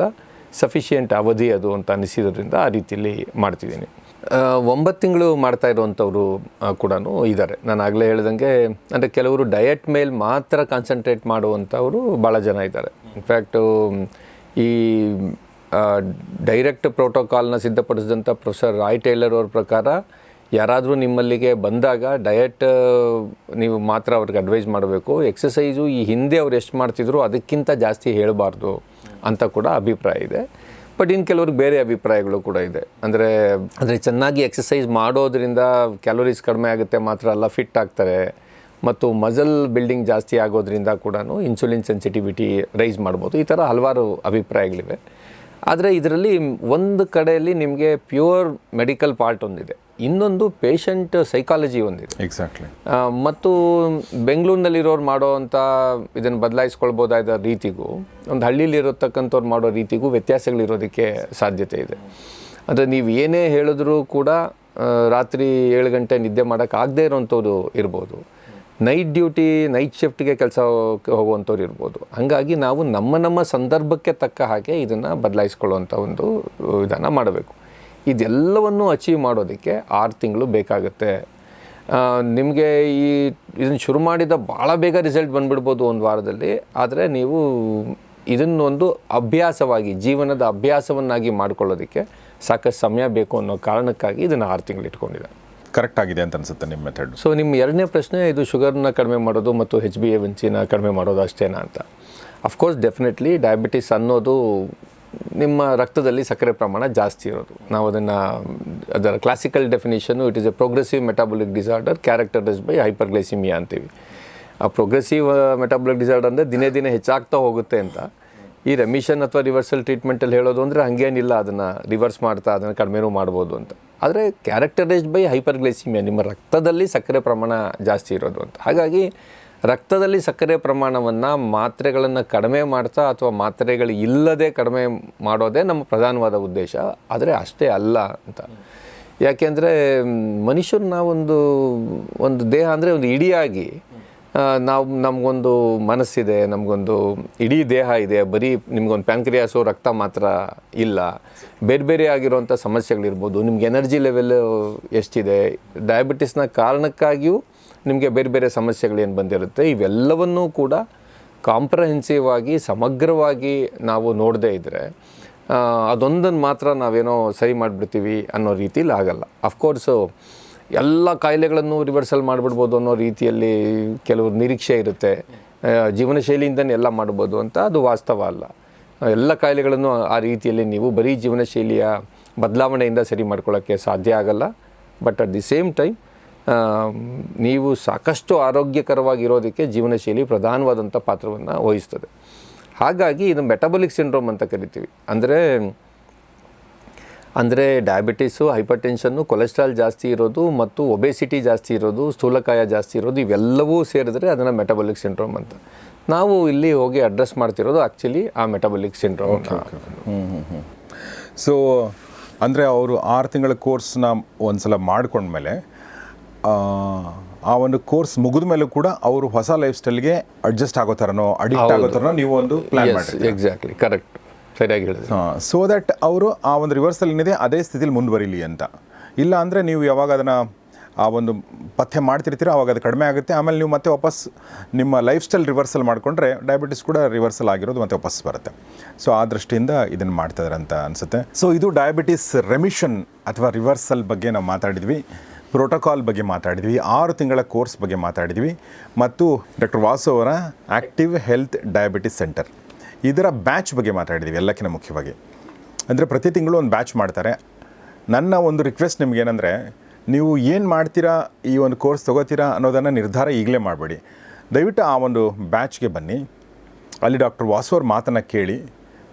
ಸಫಿಷಿಯೆಂಟ್ ಅವಧಿ ಅದು ಅಂತ ಅನಿಸಿದ್ರಿಂದ ಆ ರೀತಿಯಲ್ಲಿ ಮಾಡ್ತಿದ್ದೀನಿ. ಒಂಬತ್ತು ತಿಂಗಳು ಮಾಡ್ತಾ ಇರುವಂಥವರು ಕೂಡ ಇದ್ದಾರೆ. ನಾನು ಆಗಲೇ ಹೇಳ್ದಂಗೆ, ಅಂದರೆ ಕೆಲವರು ಡಯಟ್ ಮೇಲೆ ಮಾತ್ರ ಕಾನ್ಸಂಟ್ರೇಟ್ ಮಾಡುವಂಥವರು ಭಾಳ ಜನ ಇದ್ದಾರೆ. ಇನ್ಫ್ಯಾಕ್ಟು ಈ ಡೈರೆಕ್ಟ್ ಪ್ರೋಟೋಕಾಲ್ನ ಸಿದ್ಧಪಡಿಸಿದಂಥ ಪ್ರೊಫೆಸರ್ ರಾಯ್ ಟೇಲರ್ ಅವ್ರ ಪ್ರಕಾರ, ಯಾರಾದರೂ ನಿಮ್ಮಲ್ಲಿಗೆ ಬಂದಾಗ ಡಯಟ್ ನೀವು ಮಾತ್ರ ಅವ್ರಿಗೆ ಅಡ್ವೈಸ್ ಮಾಡಬೇಕು. ಎಕ್ಸಸೈಸು ಈ ಹಿಂದೆ ಅವ್ರು ಎಷ್ಟು ಮಾಡ್ತಿದ್ರು ಅದಕ್ಕಿಂತ ಜಾಸ್ತಿ ಹೇಳಬಾರ್ದು ಅಂತ ಕೂಡ ಅಭಿಪ್ರಾಯ ಇದೆ. ಬಟ್ ಇನ್ನು ಕೆಲವ್ರಿಗೆ ಬೇರೆ ಅಭಿಪ್ರಾಯಗಳು ಕೂಡ ಇದೆ. ಅಂದರೆ ಅಂದರೆ ಚೆನ್ನಾಗಿ ಎಕ್ಸಸೈಸ್ ಮಾಡೋದ್ರಿಂದ ಕ್ಯಾಲೋರೀಸ್ ಕಡಿಮೆ ಆಗುತ್ತೆ, ಮಾತ್ರ ಅಲ್ಲ ಫಿಟ್ ಆಗ್ತಾರೆ. ಮತ್ತು ಮಜಲ್ ಬಿಲ್ಡಿಂಗ್ ಜಾಸ್ತಿ ಆಗೋದ್ರಿಂದ ಕೂಡ ಇನ್ಸುಲಿನ್ ಸೆನ್ಸಿಟಿವಿಟಿ ರೈಸ್ ಮಾಡ್ಬೋದು. ಈ ಥರ ಹಲವಾರು ಅಭಿಪ್ರಾಯಗಳಿವೆ. ಆದರೆ ಇದರಲ್ಲಿ ಒಂದು ಕಡೆಯಲ್ಲಿ ನಿಮಗೆ ಪ್ಯೂರ್ ಮೆಡಿಕಲ್ ಪಾರ್ಟ್ ಒಂದಿದೆ. ಇನ್ನೊಂದು ಪೇಷಂಟ್ ಸೈಕಾಲಜಿ ಒಂದಿದೆ. ಎಕ್ಸಾಕ್ಟ್ಲಿ ಮತ್ತು ಬೆಂಗಳೂರಿನಲ್ಲಿರೋರು ಮಾಡೋವಂಥ ಇದನ್ನು ಬದಲಾಯಿಸ್ಕೊಳ್ಬೋದಾದ ರೀತಿಗೂ ಒಂದು ಹಳ್ಳಿಲಿರತಕ್ಕಂಥವ್ರು ಮಾಡೋ ರೀತಿಗೂ ವ್ಯತ್ಯಾಸಗಳಿರೋದಕ್ಕೆ ಸಾಧ್ಯತೆ ಇದೆ. ಅಂದರೆ ನೀವು ಏನೇ ಹೇಳಿದ್ರೂ ಕೂಡ ರಾತ್ರಿ ಏಳು ಗಂಟೆ ನಿದ್ದೆ ಮಾಡೋಕ್ಕಾಗದೇ ಇರೋವಂಥವ್ರು ಇರ್ಬೋದು. ನೈಟ್ ಡ್ಯೂಟಿ ನೈಟ್ ಶಿಫ್ಟ್ಗೆ ಕೆಲಸ ಹೋಗುವಂಥವ್ರು ಇರ್ಬೋದು. ಹಾಗಾಗಿ ನಾವು ನಮ್ಮ ನಮ್ಮ ಸಂದರ್ಭಕ್ಕೆ ತಕ್ಕ ಹಾಗೆ ಇದನ್ನು ಬದಲಾಯಿಸ್ಕೊಳ್ಳುವಂಥ ಒಂದು ವಿಧಾನ ಮಾಡಬೇಕು. ಇದೆಲ್ಲವನ್ನು ಅಚೀವ್ ಮಾಡೋದಕ್ಕೆ ಆರು ತಿಂಗಳು ಬೇಕಾಗುತ್ತೆ. ನಿಮಗೆ ಈ ಇದನ್ನು ಶುರು ಮಾಡಿದ ಭಾಳ ಬೇಗ ರಿಸಲ್ಟ್ ಬಂದುಬಿಡ್ಬೋದು ಒಂದು ವಾರದಲ್ಲಿ. ಆದರೆ ನೀವು ಇದನ್ನೊಂದು ಅಭ್ಯಾಸವಾಗಿ, ಜೀವನದ ಅಭ್ಯಾಸವನ್ನಾಗಿ ಮಾಡಿಕೊಳ್ಳೋದಕ್ಕೆ ಸಾಕಷ್ಟು ಸಮಯ ಬೇಕು ಅನ್ನೋ ಕಾರಣಕ್ಕಾಗಿ ಇದನ್ನು ಆರು ತಿಂಗಳು ಇಟ್ಕೊಂಡಿದೆ. ಕರೆಕ್ಟ್ ಆಗಿದೆ ಅಂತ ಅನ್ಸುತ್ತೆ ನಿಮ್ಮ ಮೆಥಡ್ ಸೊ ನಿಮ್ಮ ಎರಡನೇ ಪ್ರಶ್ನೆ, ಇದು ಶುಗರ್ನ ಕಡಿಮೆ ಮಾಡೋದು ಮತ್ತು ಹೆಚ್ ಬಿ ಎ ನ ಕಡಿಮೆ ಮಾಡೋದು ಅಷ್ಟೇನಾ ಅಂತ. ಅಫ್ಕೋರ್ಸ್ ಡೆಫಿನೆಟ್ಲಿ ಡಯಾಬಿಟಿಸ್ ಅನ್ನೋದು ನಿಮ್ಮ ರಕ್ತದಲ್ಲಿ ಸಕ್ಕರೆ ಪ್ರಮಾಣ ಜಾಸ್ತಿ ಇರೋದು. ನಾವು ಅದನ್ನು, ಅದರ classical definition it is a progressive metabolic disorder characterise by hyperglycaemia ಅಂತೀವಿ. ಆ ಪ್ರೋಗ್ರೆಸಿವ್ ಮೆಟಾಬಲಿಕ್ ಡಿಸಾರ್ಡರ್ ಅಂದರೆ ದಿನೇ ದಿನೇ ಹೆಚ್ಚಾಗ್ತಾ ಹೋಗುತ್ತೆ ಅಂತ. ಈ ರೆಮಿಷನ್ ಅಥವಾ ರಿವರ್ಸಲ್ ಟ್ರೀಟ್ಮೆಂಟಲ್ಲಿ ಹೇಳೋದು ಅಂದರೆ ಹಂಗೇನಿಲ್ಲ ಅದನ್ನು ರಿವರ್ಸ್ ಮಾಡ್ತಾ ಅದನ್ನು ಕಡಿಮೆನೂ ಮಾಡ್ಬೋದು ಅಂತ. ಆದರೆ ಕ್ಯಾರೆಕ್ಟರೈಸ್ಡ್ ಬೈ ಹೈಪರ್ಗ್ಲೈಸಿಮಿಯಾ ನಿಮ್ಮ ರಕ್ತದಲ್ಲಿ ಸಕ್ಕರೆ ಪ್ರಮಾಣ ಜಾಸ್ತಿ ಇರೋದು ಅಂತ. ಹಾಗಾಗಿ ರಕ್ತದಲ್ಲಿ ಸಕ್ಕರೆ ಪ್ರಮಾಣವನ್ನು ಮಾತ್ರೆಗಳನ್ನು ಕಡಿಮೆ ಮಾಡ್ತಾ ಅಥವಾ ಮಾತ್ರೆಗಳು ಇಲ್ಲದೆ ಕಡಿಮೆ ಮಾಡೋದೇ ನಮ್ಮ ಪ್ರಧಾನವಾದ ಉದ್ದೇಶ. ಆದರೆ ಅಷ್ಟೇ ಅಲ್ಲ ಅಂತ. ಯಾಕೆಂದರೆ ಮನುಷ್ಯನ ನಾವೊಂದು, ಒಂದು ದೇಹ ಅಂದರೆ ಒಂದು ಇಡಿಯಾಗಿ ನಾವು, ನಮಗೊಂದು ಮನಸ್ಸಿದೆ, ನಮಗೊಂದು ಇಡೀ ದೇಹ ಇದೆ, ಬರೀ ನಿಮಗೊಂದು ಪ್ಯಾನ್ಕ್ರಿಯಾಸು ರಕ್ತ ಮಾತ್ರ ಇಲ್ಲ. ಬೇರೆ ಬೇರೆ ಆಗಿರುವಂಥ ಸಮಸ್ಯೆಗಳಿರ್ಬೋದು, ನಿಮ್ಗೆ ಎನರ್ಜಿ ಲೆವೆಲ್ ಎಷ್ಟಿದೆ ಡಯಾಬಿಟಿಸ್ನ ಕಾರಣಕ್ಕಾಗಿಯೂ ನಿಮಗೆ ಬೇರೆ ಬೇರೆ ಸಮಸ್ಯೆಗಳೇನು ಬಂದಿರುತ್ತೆ, ಇವೆಲ್ಲವನ್ನೂ ಕೂಡ ಕಾಂಪ್ರಹೆನ್ಸಿವ್ ಆಗಿ, ಸಮಗ್ರವಾಗಿ ನಾವು ನೋಡದೇ ಇದ್ದರೆ ಅದೊಂದನ್ನು ಮಾತ್ರ ನಾವೇನೋ ಸರಿ ಮಾಡಿಬಿಡ್ತೀವಿ ಅನ್ನೋ ರೀತಿಲಿ ಆಗಲ್ಲ. ಅಫ್ಕೋರ್ಸು ಎಲ್ಲ ಕಾಯಿಲೆಗಳನ್ನು ರಿವರ್ಸಲ್ ಮಾಡಿಬಿಡ್ಬೋದು ಅನ್ನೋ ರೀತಿಯಲ್ಲಿ ಕೆಲವು ನಿರೀಕ್ಷೆ ಇರುತ್ತೆ. ಆ, ಜೀವನ ಶೈಲಿಯಿಂದನೇ ಎಲ್ಲ ಮಾಡ್ಬೋದು ಅಂತ ಅದು ವಾಸ್ತವ ಅಲ್ಲ. ಎಲ್ಲ ಕಾಯಿಲೆಗಳನ್ನು ಆ ರೀತಿಯಲ್ಲಿ ನೀವು ಬರೀ ಜೀವನ ಶೈಲಿಯ ಬದಲಾವಣೆಯಿಂದ ಸರಿ ಮಾಡ್ಕೊಳ್ಳೋಕ್ಕೆ ಸಾಧ್ಯ ಆಗಲ್ಲ. But at the same time ನೀವು ಸಾಕಷ್ಟು ಆರೋಗ್ಯಕರವಾಗಿರೋದಕ್ಕೆ ಜೀವನ ಶೈಲಿ ಪ್ರಧಾನವಾದಂಥ ಪಾತ್ರವನ್ನು ವಹಿಸ್ತದೆ. ಹಾಗಾಗಿ ಇದು ಮೆಟಬಲಿಕ್ ಸಿಂಡ್ರೋಮ್ ಅಂತ ಕರಿತೀವಿ. ಅಂದರೆ ಅಂದರೆ ಡಯಾಬಿಟೀಸು ಹೈಪರ್ ಟೆನ್ಷನ್ನು ಕೊಲೆಸ್ಟ್ರಾಲ್ ಜಾಸ್ತಿ ಇರೋದು ಮತ್ತು ಒಬೆಸಿಟಿ ಜಾಸ್ತಿ ಇರೋದು ಸ್ಥೂಲಕಾಯ ಜಾಸ್ತಿ ಇರೋದು ಇವೆಲ್ಲವೂ ಸೇರಿದ್ರೆ ಅದನ್ನು ಮೆಟಬಲಿಕ್ ಸಿಂಡ್ರೋಮ್ ಅಂತ. ನಾವು ಇಲ್ಲಿ ಹೋಗಿ ಅಡ್ರೆಸ್ ಮಾಡ್ತಿರೋದು ಆ್ಯಕ್ಚುಲಿ ಆ ಮೆಟಬಲಿಕ್ ಸಿಂಡ್ರೋಮ್ ಸೊ ಅಂದರೆ ಅವರು ಆರು ತಿಂಗಳ ಕೋರ್ಸ್ನ ಒಂದ್ಸಲ ಮಾಡ್ಕೊಂಡ್ಮೇಲೆ ಆ, ಆ ಒಂದು ಕೋರ್ಸ್ ಮುಗಿದ ಮೇಲೂ ಕೂಡ ಅವರು ಹೊಸ ಲೈಫ್ ಸ್ಟೈಲ್ಗೆ ಅಡ್ಜಸ್ಟ್ ಆಗೋ ಥರನೋ ಅಡಿಕ್ಟ್ ಆಗೋ ಥರನೋ ನೀವು ಒಂದು ಪ್ಲಾನ್ ಮಾಡಿ ಎಕ್ಸಾಕ್ಟ್ಲಿ ಕರೆಕ್ಟ್ ಸರಿಯಾಗಿ ಸೊ ದಟ್ ಅವರು ಆ ಒಂದು ರಿವರ್ಸಲ್ ಏನಿದೆ ಅದೇ ಸ್ಥಿತಿಲಿ ಮುಂದುವರಿಲಿ ಅಂತ. ಇಲ್ಲ ಅಂದರೆ ನೀವು ಯಾವಾಗ ಅದನ್ನು ಆ ಒಂದು ಪಥ್ಯ ಮಾಡ್ತಿರ್ತೀರೋ ಅವಾಗ ಅದು ಕಡಿಮೆ ಆಗುತ್ತೆ. ಆಮೇಲೆ ನೀವು ಮತ್ತೆ ವಾಪಸ್ ನಿಮ್ಮ ಲೈಫ್ ಸ್ಟೈಲ್ ರಿವರ್ಸಲ್ ಮಾಡಿಕೊಂಡ್ರೆ ಡಯಾಬಿಟಿಸ್ ಕೂಡ ರಿವರ್ಸಲ್ ಆಗಿರೋದು ಮತ್ತೆ ವಾಪಸ್ ಬರುತ್ತೆ. ಸೊ ಆ ದೃಷ್ಟಿಯಿಂದ ಇದನ್ನು ಮಾಡ್ತಿದ್ದಾರೆ ಅಂತ ಅನಿಸುತ್ತೆ. ಸೊ ಇದು ಡಯಾಬಿಟಿಸ್ ರೆಮಿಷನ್ ಅಥವಾ ರಿವರ್ಸಲ್ ಬಗ್ಗೆ ನಾವು ಮಾತಾಡಿದ್ವಿ. ಪ್ರೋಟೋಕಾಲ್ ಬಗ್ಗೆ ಮಾತಾಡಿದ್ವಿ. ಆರು ತಿಂಗಳ ಕೋರ್ಸ್ ಬಗ್ಗೆ ಮಾತಾಡಿದ್ವಿ. ಮತ್ತು ಡಾಕ್ಟರ್ ವಾಸು ಅವರ ಆ್ಯಕ್ಟಿವ್ ಹೆಲ್ತ್ ಡಯಾಬಿಟಿಸ್ ಸೆಂಟರ್ ಇದರ ಬ್ಯಾಚ್ ಬಗ್ಗೆ ಮಾತಾಡಿದ್ದೀವಿ ಎಲ್ಲಕ್ಕಿಂತ ಮುಖ್ಯವಾಗಿ. ಅಂದರೆ ಪ್ರತಿ ತಿಂಗಳು ಒಂದು ಬ್ಯಾಚ್ ಮಾಡ್ತಾರೆ. ನನ್ನ ಒಂದು ರಿಕ್ವೆಸ್ಟ್ ನಿಮಗೇನೆಂದರೆ ನೀವು ಏನು ಮಾಡ್ತೀರಾ ಈ ಒಂದು ಕೋರ್ಸ್ ತೊಗೋತೀರಾ ಅನ್ನೋದನ್ನು ನಿರ್ಧಾರ ಈಗಲೇ ಮಾಡಬೇಡಿ. ದಯವಿಟ್ಟು ಆ ಒಂದು ಬ್ಯಾಚ್ಗೆ ಬನ್ನಿ. ಅಲ್ಲಿ ಡಾಕ್ಟರ್ ವಾಸು ಅವ್ರ ಮಾತನ್ನು ಕೇಳಿ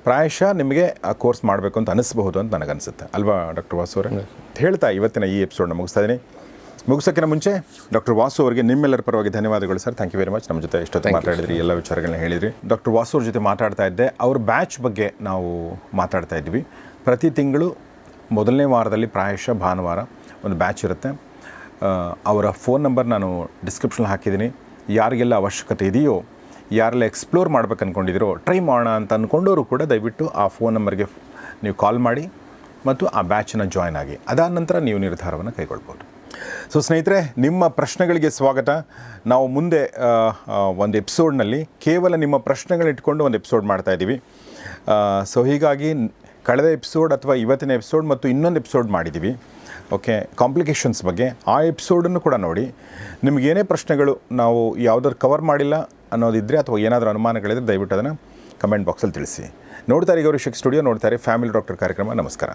ಪ್ರಾಯಶಃ ನಿಮಗೆ ಆ ಕೋರ್ಸ್ ಮಾಡಬೇಕು ಅಂತ ಅನಿಸ್ಬಹುದು ಅಂತ ನನಗನ್ಸುತ್ತೆ. ಅಲ್ವಾ ಡಾಕ್ಟರ್ ವಾಸು ಅವರೇ? ಹೇಳ್ತಾ ಇವತ್ತಿನ ಈ ಎಪಿಸೋಡ್ನ ಮುಗಿಸ್ತಾ ಇದ್ದೀನಿ ಮುಗಿಸೋಕ್ಕಿಂತ ಮುಂಚೆ ಡಾಕ್ಟರ್ ವಾಸು ಅವರಿಗೆ ನಿಮ್ಮೆಲ್ಲರ ಪರವಾಗಿ ಧನ್ಯವಾದಗಳು sir. Thank you very much ನಮ್ಮ ಜೊತೆ ಎಷ್ಟೊತ್ತು ಮಾತಾಡಿದ್ರಿ ಎಲ್ಲ ವಿಚಾರಗಳನ್ನ ಹೇಳಿದ್ರಿ. ಡಾಕ್ಟರ್ ವಾಸು ಅವ್ರ ಜೊತೆ ಮಾತಾಡ್ತಾ ಇದ್ದೆ. ಅವ್ರ ಬ್ಯಾಚ್ ಬಗ್ಗೆ ನಾವು ಮಾತಾಡ್ತಾ ಇದ್ವಿ. ಪ್ರತಿ ತಿಂಗಳು ಮೊದಲನೇ ವಾರದಲ್ಲಿ ಪ್ರಾಯಶಃ ಭಾನುವಾರ ಒಂದು ಬ್ಯಾಚ್ ಇರುತ್ತೆ. ಅವರ ಫೋನ್ ನಂಬರ್ ನಾನು ಡಿಸ್ಕ್ರಿಪ್ಷನ್ ಹಾಕಿದ್ದೀನಿ. ಯಾರಿಗೆಲ್ಲ ಅವಶ್ಯಕತೆ ಇದೆಯೋ ಯಾರೆಲ್ಲ ಎಕ್ಸ್ಪ್ಲೋರ್ ಮಾಡ್ಬೇಕು ಅಂದ್ಕೊಂಡಿದ್ದೀರೋ ಟ್ರೈ ಮಾಡೋಣ ಅಂತ ಅಂದ್ಕೊಂಡವರು ಕೂಡ ದಯವಿಟ್ಟು ಆ ಫೋನ್ ನಂಬರ್ಗೆ ನೀವು ಕಾಲ್ ಮಾಡಿ ಮತ್ತು ಆ ಬ್ಯಾಚನ್ನು ಜಾಯ್ನ್ ಆಗಿ. ಅದಾದ ನಂತರ ನೀವು ನಿರ್ಧಾರವನ್ನು ಕೈಗೊಳ್ಬೋದು. ಸೊ ಸ್ನೇಹಿತರೆ, ನಿಮ್ಮ ಪ್ರಶ್ನೆಗಳಿಗೆ ಸ್ವಾಗತ. ನಾವು ಮುಂದೆ ಒಂದು ಎಪಿಸೋಡ್ನಲ್ಲಿ ಕೇವಲ ನಿಮ್ಮ ಪ್ರಶ್ನೆಗಳನ್ನಿಟ್ಕೊಂಡು ಒಂದು ಎಪಿಸೋಡ್ ಮಾಡ್ತಾ ಇದ್ದೀವಿ. ಸೊ ಹೀಗಾಗಿ ಕಳೆದ ಎಪಿಸೋಡ್ ಅಥವಾ ಇವತ್ತಿನ ಎಪಿಸೋಡ್ ಮತ್ತು ಇನ್ನೊಂದು ಎಪಿಸೋಡ್ ಮಾಡಿದ್ದೀವಿ. ಓಕೆ ಕಾಂಪ್ಲಿಕೇಶನ್ಸ್ ಬಗ್ಗೆ. ಆ ಎಪಿಸೋಡನ್ನು ಕೂಡ ನೋಡಿ. ನಿಮಗೇನೇ ಪ್ರಶ್ನೆಗಳು ನಾವು ಯಾವುದಾದ್ರು ಕವರ್ ಮಾಡಿಲ್ಲ ಅನ್ನೋದಿದ್ದರೆ ಅಥವಾ ಏನಾದರೂ ಅನುಮಾನಗಳಿದ್ರೆ ದಯವಿಟ್ಟು ಅದನ್ನು ಕಮೆಂಟ್ ಬಾಕ್ಸಲ್ಲಿ ತಿಳಿಸಿ. ನೋಡ್ತಾರೆ ಗೌರಿ ಶಿಕ್ ಸ್ಟುಡಿಯೋ ನೋಡ್ತಾರೆ ಫ್ಯಾಮಿಲಿ ಡಾಕ್ಟರ್ ಕಾರ್ಯಕ್ರಮ. ನಮಸ್ಕಾರ.